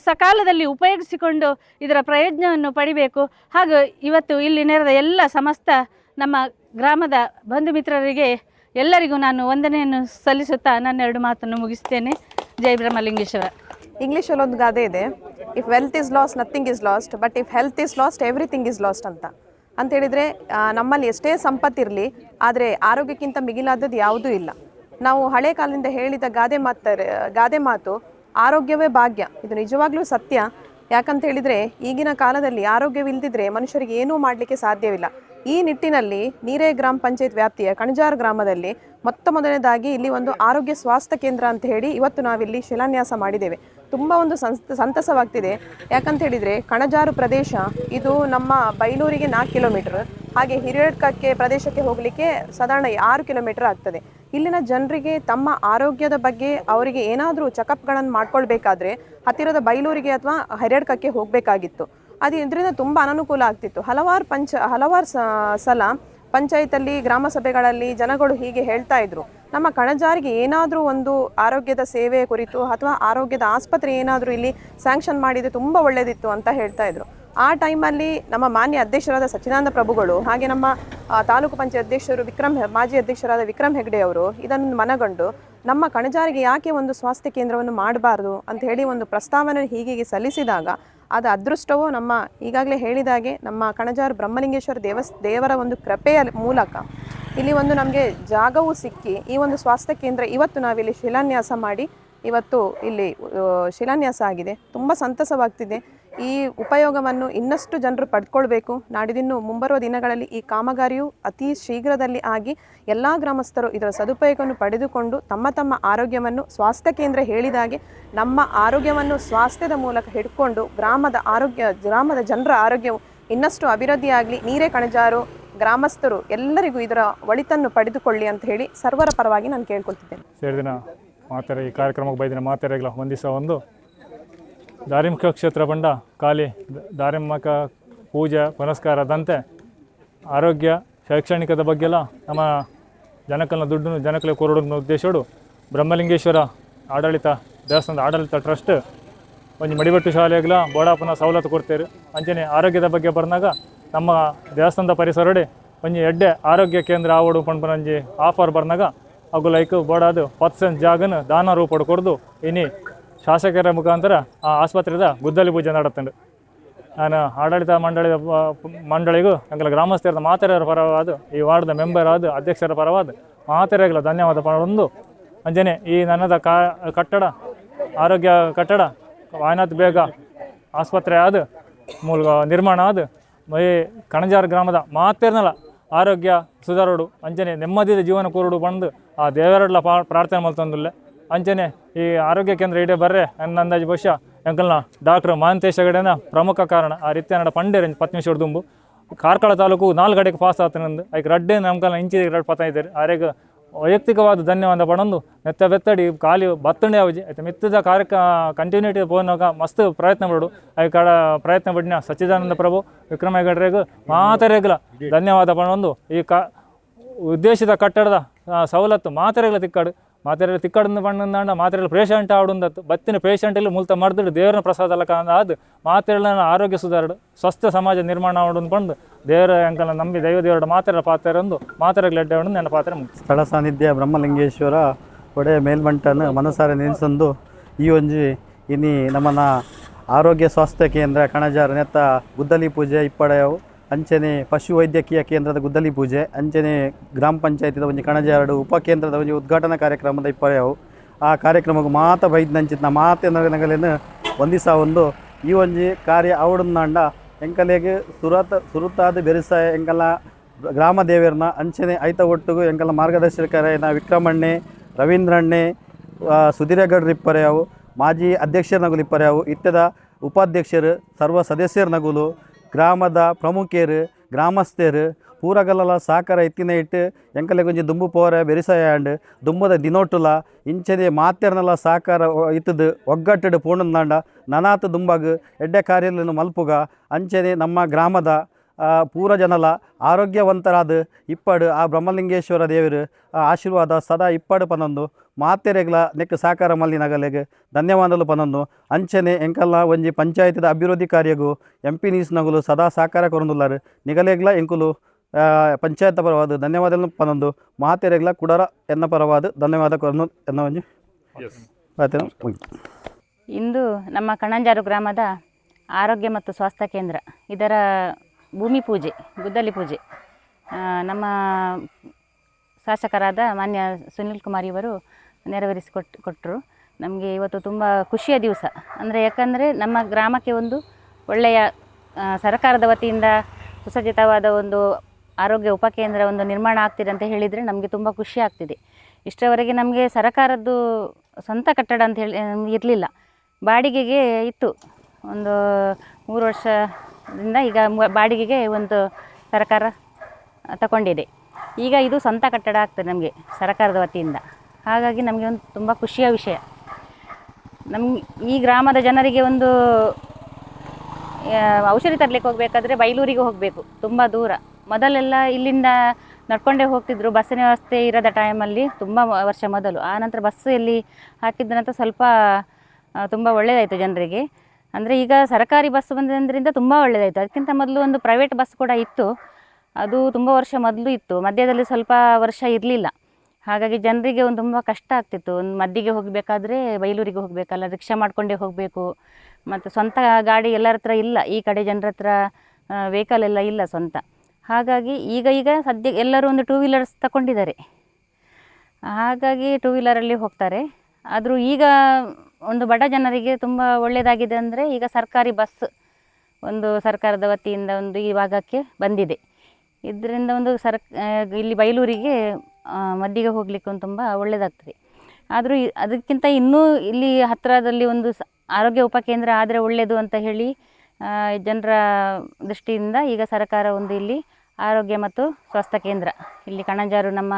ಸಕಾಲದಲ್ಲಿ ಉಪಯೋಗಿಸಿಕೊಂಡು ಇದರ ಪ್ರಯೋಜನವನ್ನು ಪಡಿಬೇಕು. ಹಾಗೂ ಇವತ್ತು ಇಲ್ಲಿ ನೆರೆದ ಎಲ್ಲ ಸಮಸ್ತ ನಮ್ಮ ಗ್ರಾಮದ ಬಂಧು ಮಿತ್ರರಿಗೆ ಎಲ್ಲರಿಗೂ ನಾನು ವಂದನೆಯನ್ನು ಸಲ್ಲಿಸುತ್ತಾ ನನ್ನೆರಡು ಮಾತನ್ನು ಮುಗಿಸ್ತೇನೆ. ಜೈ ಬ್ರಹ್ಮಲಿಂಗೇಶ್ವರ. ಇಂಗ್ಲೀಷಲ್ಲಿ ಒಂದು ಗಾದೆ ಇದೆ. If wealth is lost nothing is lost but if health is lost everything is lost ಅಂತ. ಅಂತ ಹೇಳಿದ್ರೆ ನಮ್ಮಲ್ಲಿ ಎಷ್ಟೇ ಸಂಪತ್ತಿರಲಿ ಆದರೆ ಆರೋಗ್ಯಕ್ಕಿಂತ ಮಿಗಿಲಾದದ್ದು ಯಾವುದೂ ಇಲ್ಲ. ನಾವು ಹಳೆ ಕಾಲದಿಂದ ಹೇಳಿದ ಗಾದೆ ಮಾತಾರೆ ಗಾದೆ ಮಾತು, ಆರೋಗ್ಯವೇ ಭಾಗ್ಯ. ಇದು ನಿಜವಾಗ್ಲೂ ಸತ್ಯ. ಯಾಕಂತ ಹೇಳಿದರೆ, ಈಗಿನ ಕಾಲದಲ್ಲಿ ಆರೋಗ್ಯವಿಲ್ಲದಿದ್ದರೆ ಮನುಷ್ಯರಿಗೆ ಏನೂ ಮಾಡಲಿಕ್ಕೆ ಸಾಧ್ಯವಿಲ್ಲ. ಈ ನಿಟ್ಟಿನಲ್ಲಿ ನೀರೇ ಗ್ರಾಮ ಪಂಚಾಯತ್ ವ್ಯಾಪ್ತಿಯ ಕಣಜಾರ್ ಗ್ರಾಮದಲ್ಲಿ ಮೊತ್ತ ಮೊದಲನೇದಾಗಿ ಇಲ್ಲಿ ಒಂದು ಆರೋಗ್ಯ ಸ್ವಾಸ್ಥ್ಯ ಕೇಂದ್ರ ಅಂತ ಹೇಳಿ ಇವತ್ತು ನಾವಿಲ್ಲಿ ಶಿಲಾನ್ಯಾಸ ಮಾಡಿದ್ದೇವೆ. ತುಂಬ ಒಂದು ಸಂತಸವಾಗ್ತಿದೆ. ಯಾಕಂತ ಹೇಳಿದರೆ ಕಣಜಾರು ಪ್ರದೇಶ ಇದು ನಮ್ಮ ಬೈಲೂರಿಗೆ ನಾಲ್ಕು ಕಿಲೋಮೀಟರ್, ಹಾಗೆ ಹಿರಿಯಡ್ಕಕ್ಕೆ ಪ್ರದೇಶಕ್ಕೆ ಹೋಗಲಿಕ್ಕೆ ಸಾಧಾರಣ ಆರು ಕಿಲೋಮೀಟರ್ ಆಗ್ತದೆ. ಇಲ್ಲಿನ ಜನರಿಗೆ ತಮ್ಮ ಆರೋಗ್ಯದ ಬಗ್ಗೆ ಅವರಿಗೆ ಏನಾದರೂ ಚೆಕಪ್ಗಳನ್ನು ಮಾಡ್ಕೊಳ್ಬೇಕಾದ್ರೆ ಹತ್ತಿರದ ಬೈಲೂರಿಗೆ ಅಥವಾ ಹಿರಿಯಡ್ಕಕ್ಕೆ ಹೋಗಬೇಕಾಗಿತ್ತು. ಅದು ಇದರಿಂದ ತುಂಬ ಅನನುಕೂಲ ಆಗ್ತಿತ್ತು. ಹಲವಾರು ಪಂಚ, ಹಲವಾರು ಸಲ ಪಂಚಾಯತಲ್ಲಿ, ಗ್ರಾಮ ಸಭೆಗಳಲ್ಲಿ ಜನಗಳು ಹೀಗೆ ಹೇಳ್ತಾ ಇದ್ರು. ನಮ್ಮ ಕಣಜಾರಿಗೆ ಏನಾದರೂ ಒಂದು ಆರೋಗ್ಯದ ಸೇವೆ ಕುರಿತು ಅಥವಾ ಆರೋಗ್ಯದ ಆಸ್ಪತ್ರೆ ಏನಾದರೂ ಇಲ್ಲಿ ಸ್ಯಾಂಕ್ಷನ್ ಮಾಡಿದರೆ ತುಂಬ ಒಳ್ಳೆಯದಿತ್ತು ಅಂತ ಹೇಳ್ತಾ ಇದ್ರು. ಆ ಟೈಮಲ್ಲಿ ನಮ್ಮ ಮಾನ್ಯ ಅಧ್ಯಕ್ಷರಾದ ಸಚ್ಚಿದಾನಂದ ಪ್ರಭುಗಳು ಹಾಗೆ ನಮ್ಮ ತಾಲೂಕು ಪಂಚಾಯತ್ ಅಧ್ಯಕ್ಷರು ವಿಕ್ರಮ್ ಮಾಜಿ ಅಧ್ಯಕ್ಷರಾದ ವಿಕ್ರಮ್ ಹೆಗ್ಡೆ ಅವರು ಇದನ್ನು ಮನಗಂಡು ನಮ್ಮ ಕಣಜಾರಿಗೆ ಯಾಕೆ ಒಂದು ಸ್ವಾಸ್ಥ್ಯ ಕೇಂದ್ರವನ್ನು ಮಾಡಬಾರ್ದು ಅಂತ ಹೇಳಿ ಒಂದು ಪ್ರಸ್ತಾವನೆ ಹೀಗೆ ಸಲ್ಲಿಸಿದಾಗ ಅದು ಅದೃಷ್ಟವೋ ನಮ್ಮ ಈಗಾಗಲೇ ಹೇಳಿದಾಗೆ ನಮ್ಮ ಕಣಜಾರ್ ಬ್ರಹ್ಮಲಿಂಗೇಶ್ವರ ದೇವಸ್, ದೇವರ ಒಂದು ಕೃಪೆಯ ಮೂಲಕ ಇಲ್ಲಿ ಒಂದು ನಮಗೆ ಜಾಗವೂ ಸಿಕ್ಕಿ ಈ ಒಂದು ಸ್ವಾಸ್ಥ್ಯ ಕೇಂದ್ರ ಇವತ್ತು ನಾವಿಲ್ಲಿ ಶಿಲಾನ್ಯಾಸ ಮಾಡಿ ಇವತ್ತು ಇಲ್ಲಿ ಶಿಲಾನ್ಯಾಸ ಆಗಿದೆ. ತುಂಬ ಸಂತಸವಾಗ್ತಿದೆ. ಈ ಉಪಯೋಗವನ್ನು ಇನ್ನಷ್ಟು ಜನರು ಪಡ್ಕೊಳ್ಬೇಕು. ನಾಡಿದಿನ್ನು ಮುಂಬರುವ ದಿನಗಳಲ್ಲಿ ಈ ಕಾಮಗಾರಿಯು ಅತಿ ಶೀಘ್ರದಲ್ಲಿ ಆಗಿ ಎಲ್ಲ ಗ್ರಾಮಸ್ಥರು ಇದರ ಸದುಪಯೋಗವನ್ನು ಪಡೆದುಕೊಂಡು ತಮ್ಮ ತಮ್ಮ ಆರೋಗ್ಯವನ್ನು ಸ್ವಾಸ್ಥ್ಯ ಕೇಂದ್ರ ಹೇಳಿದಾಗೆ ನಮ್ಮ ಆರೋಗ್ಯವನ್ನು ಸ್ವಾಸ್ಥ್ಯದ ಮೂಲಕ ಹಿಡ್ಕೊಂಡು ಗ್ರಾಮದ ಆರೋಗ್ಯ, ಗ್ರಾಮದ ಜನರ ಆರೋಗ್ಯವು ಇನ್ನಷ್ಟು ಅಭಿವೃದ್ಧಿಯಾಗಲಿ, ನೀರೇ ಕಣಜಾರು ಗ್ರಾಮಸ್ಥರು ಎಲ್ಲರಿಗೂ ಇದರ ಒಳಿತನ್ನು ಪಡೆದುಕೊಳ್ಳಿ ಅಂತ ಹೇಳಿ ಸರ್ವರ ಪರವಾಗಿ ನಾನು ಕೇಳ್ಕೊಳ್ತಿದ್ದೇನೆ. ಸೇರಿದಿನ ಮಾತೆರೆ ಈ ಕಾರ್ಯಕ್ರಮಕ್ಕೆ ಬೈದಿನ ಮಾತಾರೆ ಒಂದು ದಿವಸ ಒಂದು ಧಾರ್ಮಿಕ ಕ್ಷೇತ್ರ ಬಂಡ, ಖಾಲಿ ಧಾರ್ಮಿಕ ಪೂಜೆ ಪುನಸ್ಕಾರದಂತೆ ಆರೋಗ್ಯ ಶೈಕ್ಷಣಿಕದ ಬಗ್ಗೆಲ್ಲ ನಮ್ಮ ಜನಕಲ್ನ ದುಡ್ಡು ಜನಕಲೆ ಕೊರಡೋ ಉದ್ದೇಶಡು ಬ್ರಹ್ಮಲಿಂಗೇಶ್ವರ ಆಡಳಿತ, ದೇವಸ್ಥಾನದ ಆಡಳಿತ ಟ್ರಸ್ಟ್ ಒಂದು ಮಡಿಬಟ್ಟು ಶಾಲೆಗಳ ಬೋಡಾಪನ ಸವಲತ್ತು ಕೊಡ್ತೇವೆ. ಅಂಚನೆ ಆರೋಗ್ಯದ ಬಗ್ಗೆ ಬರ್ನಾಗ ನಮ್ಮ ದೇವಸ್ಥಾನದ ಪರಿಸರಡೆ ಒಂಜಿ ಎಡ್ಡೆ ಆರೋಗ್ಯ ಕೇಂದ್ರ ಆವಡು ಪಂಪನಂಜಿ ಆಫರ್ ಬರ್ನಾಗ ಅವು ಲೈಕ್ ಬೋಡಾದು ಪತ್ತು ಜಾಗನ ದಾನ ರೂಪಡು ಕೊಡ್ದು, ಇನಿ ಶಾಸಕರ ಮುಖಾಂತರ ಆ ಆಸ್ಪತ್ರೆದ ಗುದ್ದಲಿ ಪೂಜೆ ನಡತ್ತಂಡು. ನಾನು ಆಡಳಿತ ಮಂಡಳಿದ ಪ- ಮಂಡಳಿಗೂ ಎಂಕಲ ಗ್ರಾಮಸ್ಥರ ಮಾತೆರೆಯರ ಪರವಾದ, ಈ ವಾರ್ಡ್ದ ಮೆಂಬರ್ ಆದ ಅಧ್ಯಕ್ಷರ ಪರವಾದ ಮಾತೆರೆಗಳ ಧನ್ಯವಾದ ಪಡೊಂದು ಅಂಜನೆ, ಈ ನನ್ನದ ಕಾ, ಕಟ್ಟಡ, ಆರೋಗ್ಯ ಕಟ್ಟಡ ವಾಯನಾಥ್ ಬೇಗ ಆಸ್ಪತ್ರೆ ಆದ, ಮೂಲ ನಿರ್ಮಾಣ ಆದ ಮೈ ಕಣಜಾರ್ ಗ್ರಾಮದ ಮಾತೇರ್ನಲ್ಲ ಆರೋಗ್ಯ ಸುಧಾರೋಡು ಅಂಜನೆ ನೆಮ್ಮದಿಯ ಜೀವನ ಕೂರುಡು ಬಂದು ಆ ದೇವರಡ್ಲ ಪ್ರಾರ್ಥನೆ ಮಲ್ತೊಂದುಲ್ಲೆ. ಅಂಚನೆ ಈ ಆರೋಗ್ಯ ಕೇಂದ್ರ ಇಡೇ ಬರ್ರೆ ನನ್ನ ಅಂದಾಜು ಬಹುಶಃ ಎಂಕಲ್ನ ಡಾಕ್ಟರ್ ಮಹಂತೇಶ್ ಗಡೆನ ಪ್ರಮುಖ ಕಾರಣ. ಆ ರೀತಿ ನಡ ಪಂಡೆ ರಂಜ್ ಪತ್ನಿ ದುಂಬು. ಕಾರ್ಕಳ ತಾಲೂಕು ನಾಲ್ಕು ಕಡೆಗೆ ಪಾಸ್ ಆತನಂದು ಐಕ್ ರಡ್ಡೆ ನಮ್ಕಲ್ನ ಇಂಚಿ ರಡ್ ಪತ ಇದ್ದಾರೆ ಆರೇಗ ವೈಯಕ್ತಿಕವಾದ ಧನ್ಯವಾದ ಪಡೊಂದು ನೆತ್ತ ಬೆತ್ತಡಿ ಖಾಲಿ ಬತ್ತಂಡೆ ಅವಜಿ. ಆಯ್ತು ಮಿತ್ತದ ಕಾರ್ಯಕ ಕಂಟಿನ್ಯೂಟಿ ಪೋನಾಗ ಮಸ್ತ್ ಪ್ರಯತ್ನ ಪಡು ಐ ಕಡ ಪ್ರಯತ್ನ ಪಡಿನ ಸಚ್ಚಿದಾನಂದ ಪ್ರಭು ವಿಕ್ರಮ ಹೆಗಡೆಗೂ ಮಾತರೆಗ್ಲ ಧನ್ಯವಾದ ಪಡೊಂದು ಈ ಕ ಉದ್ದೇಶಿತ ಕಟ್ಟಡದ ಆ, ಸವಲತ್ತು ಮಾತ್ರೆಗಳ ತಿಕ್ಕಾಡು. ಮಾತ್ರೆಗಳ ತಿಕ್ಕಾಡಿಂದ ಬಣ್ಣಂದಾಂಡ ಮಾತ್ರೆಲ್ಲ ಪೇಷಂಟ್ ಆಡುಂದತ್ತು ಬತ್ತಿನ ಪೇಷಂಟ್ ಇಲ್ಲಿ ಮುಲ್ತ ಮರ್ದಿಡು ದೇವರ ಪ್ರಸಾದ ಅಲ್ಲ ಕಾಂದ ಅದು ಮಾತ್ರೆಗಳ ಆರೋಗ್ಯ ಸುಧಾರಡು, ಸ್ವಸ್ಥ ಸಮಾಜ ನಿರ್ಮಾಣ ಮಾಡೋದು ಬಂದು, ದೇವರ ಅಂಕಲ ನಂಬಿ ದೈವ ದೇವರ ಮಾತ್ರ ಪಾತ್ರೆ ಒಂದು ಮಾತ್ರೆಗಳ ಹೊಂಡು ನನ್ನ ಪಾತ್ರೆ ಮುಗಿಸ್ತು ಸ್ಥಳ ಸಾನ್ನಿಧ್ಯ ಬ್ರಹ್ಮಲಿಂಗೇಶ್ವರ ಒಡೆಯ ಮೇಲ್ಮಂಟನ ಮನಸಾರೆ ನೆನೆಸಂದು, ಈ ಒಂಜಿ ಇನಿ ನಮ್ಮನ ಆರೋಗ್ಯ ಸ್ವಾಸ್ಥ್ಯ ಕೇಂದ್ರ, ಕಣಜಾರ ನೆತ್ತ ಗುದ್ದಲಿ ಪೂಜೆ, ಇಪ್ಪಡೆಯವು ಅಂಚನೆ ಪಶು ವೈದ್ಯಕೀಯ ಕೇಂದ್ರದ ಗುದ್ದಲಿ ಪೂಜೆ, ಅಂಚನೆ ಗ್ರಾಮ ಪಂಚಾಯತಿದ ಒಂಜಿ ಕಣಜಾರಡು ಉಪಕೇಂದ್ರದ ಒಂಜಿ ಉದ್ಘಾಟನಾ ಕಾರ್ಯಕ್ರಮದ ಇಪ್ಪಡೆಯವು ಆ ಕಾರ್ಯಕ್ರಮಕ್ಕೆ ಮಾತ ಬೈದ್ನಂಚಿತ್ನ ಮಾತೆ ನಗಲೇನು ಒಂದಿಸ ಒಂದು. ಈ ಒಂಜಿ ಕಾರ್ಯ ಅವಡನ್ನಾಂಡ ಎಂಕಲೆಗೆ ಸುರತ, ಸುರುತಾದ ಬೆರೆಸ ಎಂಕಲ ಗ್ರಾಮ ದೇವರನ್ನ ಅಂಚನೆ ಐತ ಒಟ್ಟಿಗೂ ಎಂಕಲ ಮಾರ್ಗದರ್ಶಕರಾಯನ ವಿಕ್ರಮಣ್ಣೆ, ರವೀಂದ್ರಣ್ಣೆ ಇಪ್ಪರೆಯವು ಅವು ಮಾಜಿ ಅಧ್ಯಕ್ಷರ ನಗುಲು ಇಪ್ಪರೆ ಅವು ಇತ್ಯದ ಉಪಾಧ್ಯಕ್ಷರು, ಸರ್ವ ಸದಸ್ಯರ ನಗುಲು ಗ್ರಾಮದ ಪ್ರಮುಖರು, ಗ್ರಾಮಸ್ಥರು, ಪೂರಗಲ್ಲ, ಸಾಕಾರ ಎತ್ತಿನ ಇಟ್ಟು ಎಂಕಲೆ ಕೊಂಚ ದುಂಬು ಪೋರ ಬೆರಿಸಾಯಂಡ್ ದುಂಬದ ದಿನೋಟುಲ ಇಂಚನೆ ಮಾತೆರ್ನಲ ಸಾಕಾರ ಇತ್ತದು ಒಗ್ಗಟ್ಟಡು ಪೂರ್ಣಂದಾಂಡ ನನಾತ ದುಂಬಗ್, ಎಡ್ಡೆ ಕಾರ್ಯలను ಮಲ್ಪುಗ ಅಂಚನೆ ನಮ್ಮ ಗ್ರಾಮದ ಪೂರ ಜನಲ ಆರೋಗ್ಯವಂತರಾದ ಇಪ್ಪಡು ಆ ಬ್ರಹ್ಮಲಿಂಗೇಶ್ವರ ದೇವರು ಆಶೀರ್ವಾದ ಸದಾ ಇಪ್ಪಡು ಪನೊಂದು. ಮಾತೆರೆಗ್ಲ ನೆಕ್ ಸಾಕಾರ ಮಲ್ಲಿನಗಲೆಗ್ ಧನ್ಯವಾದಲು ಪನೊಂದು. ಅಂಚನೆ ಎಂಕಲ್ಲ ಒಂಜಿ ಪಂಚಾಯತಿದ ಅಭಿವೃದ್ಧಿ ಕಾರ್ಯಗೂ ಎಂ ಪಿ ನೀಸ್ನಗುಲು ಸದಾ ಸಾಕಾರ ಕೊರೊಂದುಲ್ಲಾರು. ನಿಗಲೆಗ್ಲ ಎಂಕುಲು ಆ, ಪಂಚಾಯತ್ ಪರವಾದ ಧನ್ಯವಾದಲು ಪನೊಂದು. ಮಾತೆರೆಗ್ಲ ಕುಡರ ಎನ್ನ ಪರವಾದ ಧನ್ಯವಾದ ಕೊರೊಂದು ಎನ್ನ ಒಂಜಿ ಇಂದು ನಮ್ಮ ಕಣಂಜಾರು ಗ್ರಾಮದ ಆರೋಗ್ಯ ಮತ್ತು ಸ್ವಾಸ್ಥ್ಯ ಕೇಂದ್ರ. ಇದರ ಭೂಮಿ ಪೂಜೆ, ಗುದ್ದಲಿ ಪೂಜೆ. ನಮ್ಮ ಶಾಸಕರಾದ ಮಾನ್ಯ ಸುನಿಲ್ ಕುಮಾರ್ ಇವರು ನೆರವೇರಿಸಿಕೊಟ್ಟು ಕೊಟ್ಟರು ನಮಗೆ ಇವತ್ತು ತುಂಬ ಖುಷಿಯ ದಿವಸ. ಅಂದರೆ ಯಾಕಂದರೆ ನಮ್ಮ ಗ್ರಾಮಕ್ಕೆ ಒಂದು ಒಳ್ಳೆಯ ಸರ್ಕಾರದ ವತಿಯಿಂದ ಸುಸಜ್ಜಿತವಾದ ಒಂದು ಆರೋಗ್ಯ ಉಪಕೇಂದ್ರ ಒಂದು ನಿರ್ಮಾಣ ಆಗ್ತಿದೆ ಅಂತ ಹೇಳಿದರೆ ನಮಗೆ ತುಂಬ ಖುಷಿ ಆಗ್ತಿದೆ. ಇಷ್ಟರವರೆಗೆ ನಮಗೆ ಸರ್ಕಾರದ್ದು ಸ್ವಂತ ಕಟ್ಟಡ ಅಂತ ಹೇಳಿ, ಇರಲಿಲ್ಲ. ಬಾಡಿಗೆಗೆ ಇತ್ತು. ಒಂದು ಮೂರು ವರ್ಷದಿಂದ ಈಗ ಬಾಡಿಗೆಗೆ ಒಂದು ಸರ್ಕಾರ ತಗೊಂಡಿದೆ. ಈಗ ಇದು ಸ್ವಂತ ಕಟ್ಟಡ ಆಗ್ತದೆ ನಮಗೆ, ಸರ್ಕಾರದ ವತಿಯಿಂದ. ಹಾಗಾಗಿ ನಮಗೆ ಒಂದು ತುಂಬ ಖುಷಿಯ ವಿಷಯ. ನಮ್ಮ ಈ ಗ್ರಾಮದ ಜನರಿಗೆ ಒಂದು ಔಷಧಿ ತರಲಿಕ್ಕೆ ಹೋಗಬೇಕಾದ್ರೆ ಬೈಲೂರಿಗೆ ಹೋಗಬೇಕು, ತುಂಬ ದೂರ. ಮೊದಲೆಲ್ಲ ಇಲ್ಲಿಂದ ನಡ್ಕೊಂಡೇ ಹೋಗ್ತಿದ್ರು, ಬಸ್ಸಿನ ವ್ಯವಸ್ಥೆ ಇರದ ಟೈಮಲ್ಲಿ ತುಂಬ ವರ್ಷ ಮೊದಲು. ಆ ನಂತರ ಬಸ್ಸಲ್ಲಿ ಹಾಕಿದ ನಂತರ ಸ್ವಲ್ಪ ತುಂಬ ಒಳ್ಳೆಯದಾಯಿತು ಜನರಿಗೆ. ಅಂದರೆ ಈಗ ಸರ್ಕಾರಿ ಬಸ್ ಬಂದಿದ್ದರಿಂದ ತುಂಬ ಒಳ್ಳೆಯದಾಯಿತು ಅದಕ್ಕಿಂತ ಮೊದಲು ಒಂದು ಪ್ರೈವೇಟ್ ಬಸ್ ಕೂಡ ಇತ್ತು. ಅದು ತುಂಬ ವರ್ಷ ಮೊದಲು ಇತ್ತು. ಮಧ್ಯದಲ್ಲಿ ಸ್ವಲ್ಪ ವರ್ಷ ಇರಲಿಲ್ಲ. ಹಾಗಾಗಿ ಜನರಿಗೆ ಒಂದು ತುಂಬ ಕಷ್ಟ ಆಗ್ತಿತ್ತು. ಒಂದು ಮದ್ದಿಗೆ ಹೋಗಬೇಕಾದ್ರೆ ಬೈಲೂರಿಗೆ ಹೋಗಬೇಕಲ್ಲ, ರಿಕ್ಷಾ ಮಾಡಿಕೊಂಡೇ ಹೋಗಬೇಕು. ಮತ್ತು ಸ್ವಂತ ಗಾಡಿ ಎಲ್ಲರ ಹತ್ರ ಇಲ್ಲ. ಈ ಕಡೆ ಜನರ ಹತ್ರ ವೆಹಿಕಲ್ ಎಲ್ಲ ಇಲ್ಲ ಸ್ವಂತ. ಹಾಗಾಗಿ ಈಗ ಈಗ ಸದ್ಯ ಎಲ್ಲರೂ ಒಂದು ಟೂ ವೀಲರ್ಸ್ ತಗೊಂಡಿದ್ದಾರೆ ಹಾಗಾಗಿ ಟೂ ವೀಲರಲ್ಲಿ ಹೋಗ್ತಾರೆ. ಆದರೂ ಈಗ ಒಂದು ಬಡ ಜನರಿಗೆ ತುಂಬ ಒಳ್ಳೆಯದಾಗಿದೆ ಅಂದರೆ ಈಗ ಸರ್ಕಾರಿ ಬಸ್ ಒಂದು ಸರ್ಕಾರದ ವತಿಯಿಂದ ಒಂದು ಈ ಭಾಗಕ್ಕೆ ಬಂದಿದೆ. ಇದರಿಂದ ಒಂದು ಸರ್ ಇಲ್ಲಿ ಬೈಲೂರಿಗೆ ಮದ್ದಿಗೆ ಹೋಗಲಿಕ್ಕೆ ಒಂದು ತುಂಬ ಒಳ್ಳೆಯದಾಗ್ತದೆ ಆದರೂ ಅದಕ್ಕಿಂತ ಇನ್ನೂ ಇಲ್ಲಿ ಹತ್ತಿರದಲ್ಲಿ ಒಂದು ಆರೋಗ್ಯ ಉಪಕೇಂದ್ರ ಆದರೆ ಒಳ್ಳೆಯದು ಅಂತ ಹೇಳಿ ಜನರ ದೃಷ್ಟಿಯಿಂದ ಈಗ ಸರ್ಕಾರ ಒಂದು ಇಲ್ಲಿ ಆರೋಗ್ಯ ಮತ್ತು ಸ್ವಾಸ್ಥ್ಯ ಕೇಂದ್ರ, ಇಲ್ಲಿ ಕಣಂಜಾರು ನಮ್ಮ,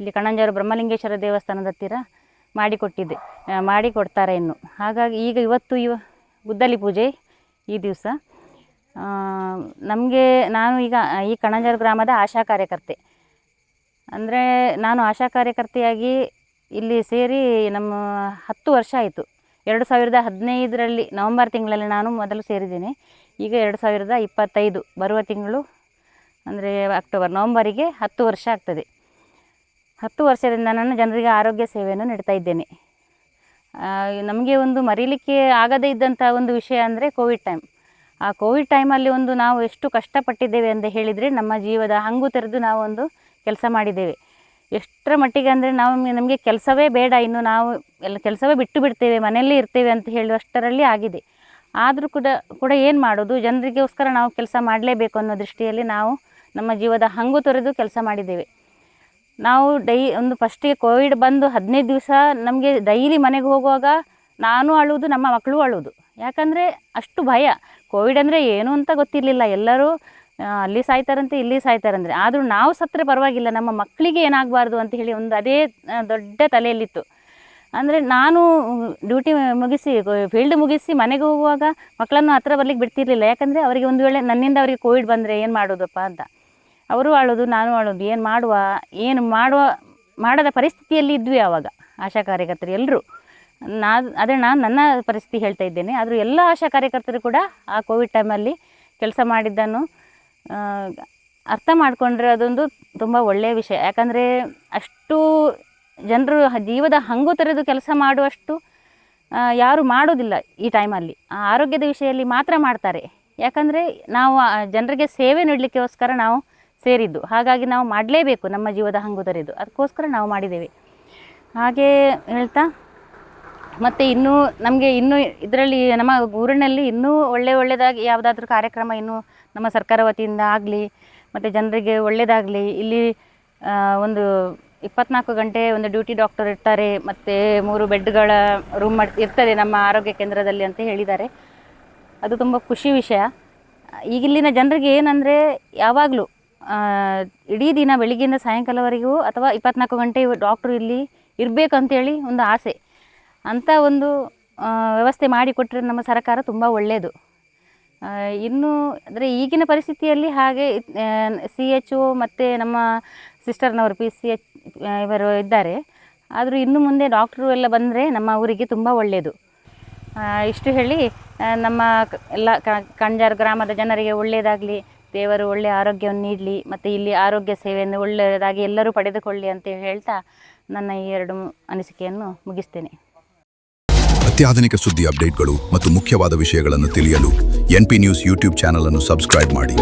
ಇಲ್ಲಿ ಕಣಂಜಾರು ಬ್ರಹ್ಮಲಿಂಗೇಶ್ವರ ದೇವಸ್ಥಾನದ ಹತ್ತಿರ ಮಾಡಿಕೊಟ್ಟಿದೆ ಆ, ಮಾಡಿಕೊಡ್ತಾರೆ ಇನ್ನು. ಹಾಗಾಗಿ ಈಗ ಇವತ್ತು ಇವ ಗುದ್ದಲಿ ಪೂಜೆ ಈ ದಿವಸ. ನಮಗೆ ನಾನು ಈಗ ಈ ಕಣಂಜರ ಗ್ರಾಮದ ಆಶಾ ಕಾರ್ಯಕರ್ತೆ. ಅಂದರೆ ನಾನು ಆಶಾ ಕಾರ್ಯಕರ್ತೆಯಾಗಿ ಇಲ್ಲಿ ಸೇರಿ ನಮ್ಮ ಹತ್ತು ವರ್ಷ ಆಯಿತು. ಎರಡು ಸಾವಿರದ ಹದಿನೈದರಲ್ಲಿ ನವಂಬರ್ ತಿಂಗಳಲ್ಲಿ ನಾನು ಮೊದಲು ಸೇರಿದ್ದೇನೆ. ಈಗ ಎರಡು ಸಾವಿರದ ಇಪ್ಪತ್ತೈದು ಬರುವ ತಿಂಗಳು ಅಂದರೆ ಅಕ್ಟೋಬರ್ ನವಂಬರಿಗೆ ಹತ್ತು ವರ್ಷ ಆಗ್ತದೆ. ಹತ್ತು ವರ್ಷದಿಂದ ನಾನು ಜನರಿಗೆ ಆರೋಗ್ಯ ಸೇವೆಯನ್ನು ನೀಡ್ತಾ ಇದ್ದೇನೆ. ನಮಗೆ ಒಂದು ಮರೀಲಿಕ್ಕೆ ಆಗದೇ ಇದ್ದಂಥ ಒಂದು ವಿಷಯ ಅಂದರೆ ಕೋವಿಡ್ ಟೈಮ್ ಆ ಕೋವಿಡ್ ಟೈಮಲ್ಲಿ ಒಂದು ನಾವು ಎಷ್ಟು ಕಷ್ಟಪಟ್ಟಿದ್ದೇವೆ ಅಂತ ಹೇಳಿದರೆ ನಮ್ಮ ಜೀವದ ಹಂಗು ತೆರೆದು ನಾವು ಒಂದು ಕೆಲಸ ಮಾಡಿದ್ದೇವೆ. ಎಷ್ಟರ ಮಟ್ಟಿಗೆ ಅಂದರೆ ನಾವು ನಮಗೆ ಕೆಲಸವೇ ಬೇಡ, ಇನ್ನು ನಾವು ಎಲ್ಲ ಕೆಲಸವೇ ಬಿಟ್ಟು ಬಿಡ್ತೇವೆ, ಮನೆಯಲ್ಲೇ ಇರ್ತೇವೆ ಅಂತ ಹೇಳುವಷ್ಟರಲ್ಲಿ ಆಗಿದೆ. ಆದರೂ ಕೂಡ ಕೂಡ ಏನು ಮಾಡೋದು? ಜನರಿಗೋಸ್ಕರ ನಾವು ಕೆಲಸ ಮಾಡಲೇಬೇಕು ಅನ್ನೋ ದೃಷ್ಟಿಯಲ್ಲಿ ನಾವು ನಮ್ಮ ಜೀವದ ಹಂಗು ತೊರೆದು ಕೆಲಸ ಮಾಡಿದ್ದೇವೆ. ನಾವು ಡೈ, ಒಂದು ಫಸ್ಟಿಗೆ ಕೋವಿಡ್ ಬಂದು ಹದಿನೈದು ದಿವಸ ನಮಗೆ ಡೈಲಿ ಮನೆಗೆ ಹೋಗುವಾಗ ನಾನು ಅಳುವುದು, ನಮ್ಮ ಮಕ್ಕಳು ಅಳುವುದು. ಯಾಕಂದರೆ ಅಷ್ಟು ಭಯ. ಕೋವಿಡ್ ಅಂದರೆ ಏನು ಅಂತ ಗೊತ್ತಿರಲಿಲ್ಲ. ಎಲ್ಲರೂ ಅಲ್ಲಿ ಸಾಯ್ತಾರಂತೆ, ಇಲ್ಲಿ ಸಾಯ್ತಾರಂದರೆ ಆದರೂ ನಾವು ಸತ್ತರೆ ಪರವಾಗಿಲ್ಲ. ನಮ್ಮ ಮಕ್ಕಳಿಗೆ ಏನಾಗಬಾರ್ದು ಅಂತ ಹೇಳಿ ಒಂದು ಅದೇ ದೊಡ್ಡ ತಲೆಯಲ್ಲಿತ್ತು. ಅಂದರೆ ನಾನು ಡ್ಯೂಟಿ ಮುಗಿಸಿ ಫೀಲ್ಡ್ ಮುಗಿಸಿ ಮನೆಗೆ ಹೋಗುವಾಗ ಮಕ್ಕಳನ್ನು ಹತ್ರ ಬರ್ಲಿಕ್ಕೆ ಬಿಡ್ತಿರ್ಲಿಲ್ಲ. ಯಾಕಂದರೆ ಅವರಿಗೆ ಒಂದು ವೇಳೆ ನನ್ನಿಂದ ಅವರಿಗೆ ಕೋವಿಡ್ ಬಂದರೆ ಏನು ಮಾಡೋದಪ್ಪ ಅಂತ. ಅವರು ಆಳೋದು, ನಾನು ಆಳೋದು, ಏನು ಮಾಡುವ ಏನು ಮಾಡುವ, ಮಾಡದ ಪರಿಸ್ಥಿತಿಯಲ್ಲಿ ಇದ್ವಿ ಆವಾಗ, ಆಶಾ ಕಾರ್ಯಕರ್ತರು ಎಲ್ಲರೂ ನಾ ಅದೇ ನಾನು ನನ್ನ ಪರಿಸ್ಥಿತಿ ಹೇಳ್ತಾ ಇದ್ದೇನೆ, ಆದರೂ ಎಲ್ಲ ಆಶಾ ಕಾರ್ಯಕರ್ತರು ಕೂಡ ಆ ಕೋವಿಡ್ ಟೈಮಲ್ಲಿ ಕೆಲಸ ಮಾಡಿದ್ದನ್ನು ಅರ್ಥ ಮಾಡಿಕೊಂಡ್ರೆ ಅದೊಂದು ತುಂಬ ಒಳ್ಳೆಯ ವಿಷಯ. ಯಾಕಂದರೆ ಅಷ್ಟು ಜನರು ಜೀವದ ಹಂಗು ತೆರೆದು ಕೆಲಸ ಮಾಡುವಷ್ಟು ಯಾರು ಮಾಡೋದಿಲ್ಲ ಈ ಟೈಮಲ್ಲಿ ಆ ಆರೋಗ್ಯದ ವಿಷಯದಲ್ಲಿ ಮಾತ್ರ ಮಾಡ್ತಾರೆ. ಯಾಕಂದರೆ ನಾವು ಜನರಿಗೆ ಸೇವೆ ನೀಡಲಿಕ್ಕೋಸ್ಕರ ನಾವು ಸೇರಿದ್ದು. ಹಾಗಾಗಿ ನಾವು ಮಾಡಲೇಬೇಕು ನಮ್ಮ ಜೀವದ ಹಂಗು ತೆರೆದು ಅದಕ್ಕೋಸ್ಕರ ನಾವು ಮಾಡಿದ್ದೇವೆ. ಹಾಗೆ ಹೇಳ್ತಾ, ಮತ್ತು ಇನ್ನೂ ನಮಗೆ ಇನ್ನೂ ಇದರಲ್ಲಿ ನಮ್ಮ ಊರಿನಲ್ಲಿ ಇನ್ನೂ ಒಳ್ಳೆ ಒಳ್ಳೆಯದಾಗಿ ಯಾವುದಾದ್ರೂ ಕಾರ್ಯಕ್ರಮ ಇನ್ನೂ ನಮ್ಮ ಸರ್ಕಾರ ವತಿಯಿಂದ ಆಗಲಿ, ಮತ್ತು ಜನರಿಗೆ ಒಳ್ಳೆಯದಾಗಲಿ ಇಲ್ಲಿ ಒಂದು ಇಪ್ಪತ್ನಾಲ್ಕು ಗಂಟೆ ಒಂದು ಡ್ಯೂಟಿ ಡಾಕ್ಟರ್ ಇರ್ತಾರೆ, ಮತ್ತು ಮೂರು ಬೆಡ್ಗಳ ರೂಮ್ ಇರ್ತದೆ ನಮ್ಮ ಆರೋಗ್ಯ ಕೇಂದ್ರದಲ್ಲಿ ಅಂತ ಹೇಳಿದ್ದಾರೆ. ಅದು ತುಂಬ ಖುಷಿ ವಿಷಯ. ಈಗಿಲ್ಲಿನ ಜನರಿಗೆ ಏನಂದರೆ ಯಾವಾಗಲೂ ಇಡೀ ದಿನ ಬೆಳಿಗ್ಗೆಯಿಂದ ಸಾಯಂಕಾಲವರೆಗೂ ಅಥವಾ ಇಪ್ಪತ್ನಾಲ್ಕು ಗಂಟೆ ಡಾಕ್ಟ್ರು ಇಲ್ಲಿ ಇರಬೇಕಂತೇಳಿ ಒಂದು ಆಸೆ. ಅಂಥ ಒಂದು ವ್ಯವಸ್ಥೆ ಮಾಡಿಕೊಟ್ಟರೆ ನಮ್ಮ ಸರ್ಕಾರ ತುಂಬ ಒಳ್ಳೆಯದು ಇನ್ನೂ ಅಂದರೆ ಈಗಿನ ಪರಿಸ್ಥಿತಿಯಲ್ಲಿ ಹಾಗೆ ಸಿ ಎಚ್ ಒ ಮತ್ತು ನಮ್ಮ ಸಿಸ್ಟರ್ನವರು ಪಿ ಸಿ ಎಚ್ ಇವರು ಇದ್ದಾರೆ. ಆದರೂ ಇನ್ನು ಮುಂದೆ ಡಾಕ್ಟ್ರು ಎಲ್ಲ ಬಂದರೆ ನಮ್ಮ ಊರಿಗೆ ತುಂಬ ಒಳ್ಳೆಯದು ಇಷ್ಟು ಹೇಳಿ ನಮ್ಮ ಎಲ್ಲ ಕಂಜಾರ್ ಗ್ರಾಮದ ಜನರಿಗೆ ಒಳ್ಳೆಯದಾಗಲಿ ದೇವರು ಒಳ್ಳೆಯ ಆರೋಗ್ಯವನ್ನು ನೀಡಲಿ, ಮತ್ತು ಇಲ್ಲಿ ಆರೋಗ್ಯ ಸೇವೆಯನ್ನು ಒಳ್ಳೆಯದಾಗಿ ಎಲ್ಲರೂ ಪಡೆದುಕೊಳ್ಳಿ ಅಂತ ಹೇಳ್ತಾ ನನ್ನ ಈ ಎರಡು ಅನಿಸಿಕೆಯನ್ನು ಮುಗಿಸ್ತೇನೆ. ಅತ್ಯಾಧುನಿಕ ಸುದ್ದಿ ಅಪ್ಡೇಟ್ಗಳು ಮತ್ತು ಮುಖ್ಯವಾದ ವಿಷಯಗಳನ್ನು ತಿಳಿಯಲು ಎನ್ಪಿ ನ್ಯೂಸ್ ಯೂಟ್ಯೂಬ್ ಚಾನಲ್ ಅನ್ನು ಸಬ್ಸ್ಕ್ರೈಬ್ ಮಾಡಿ.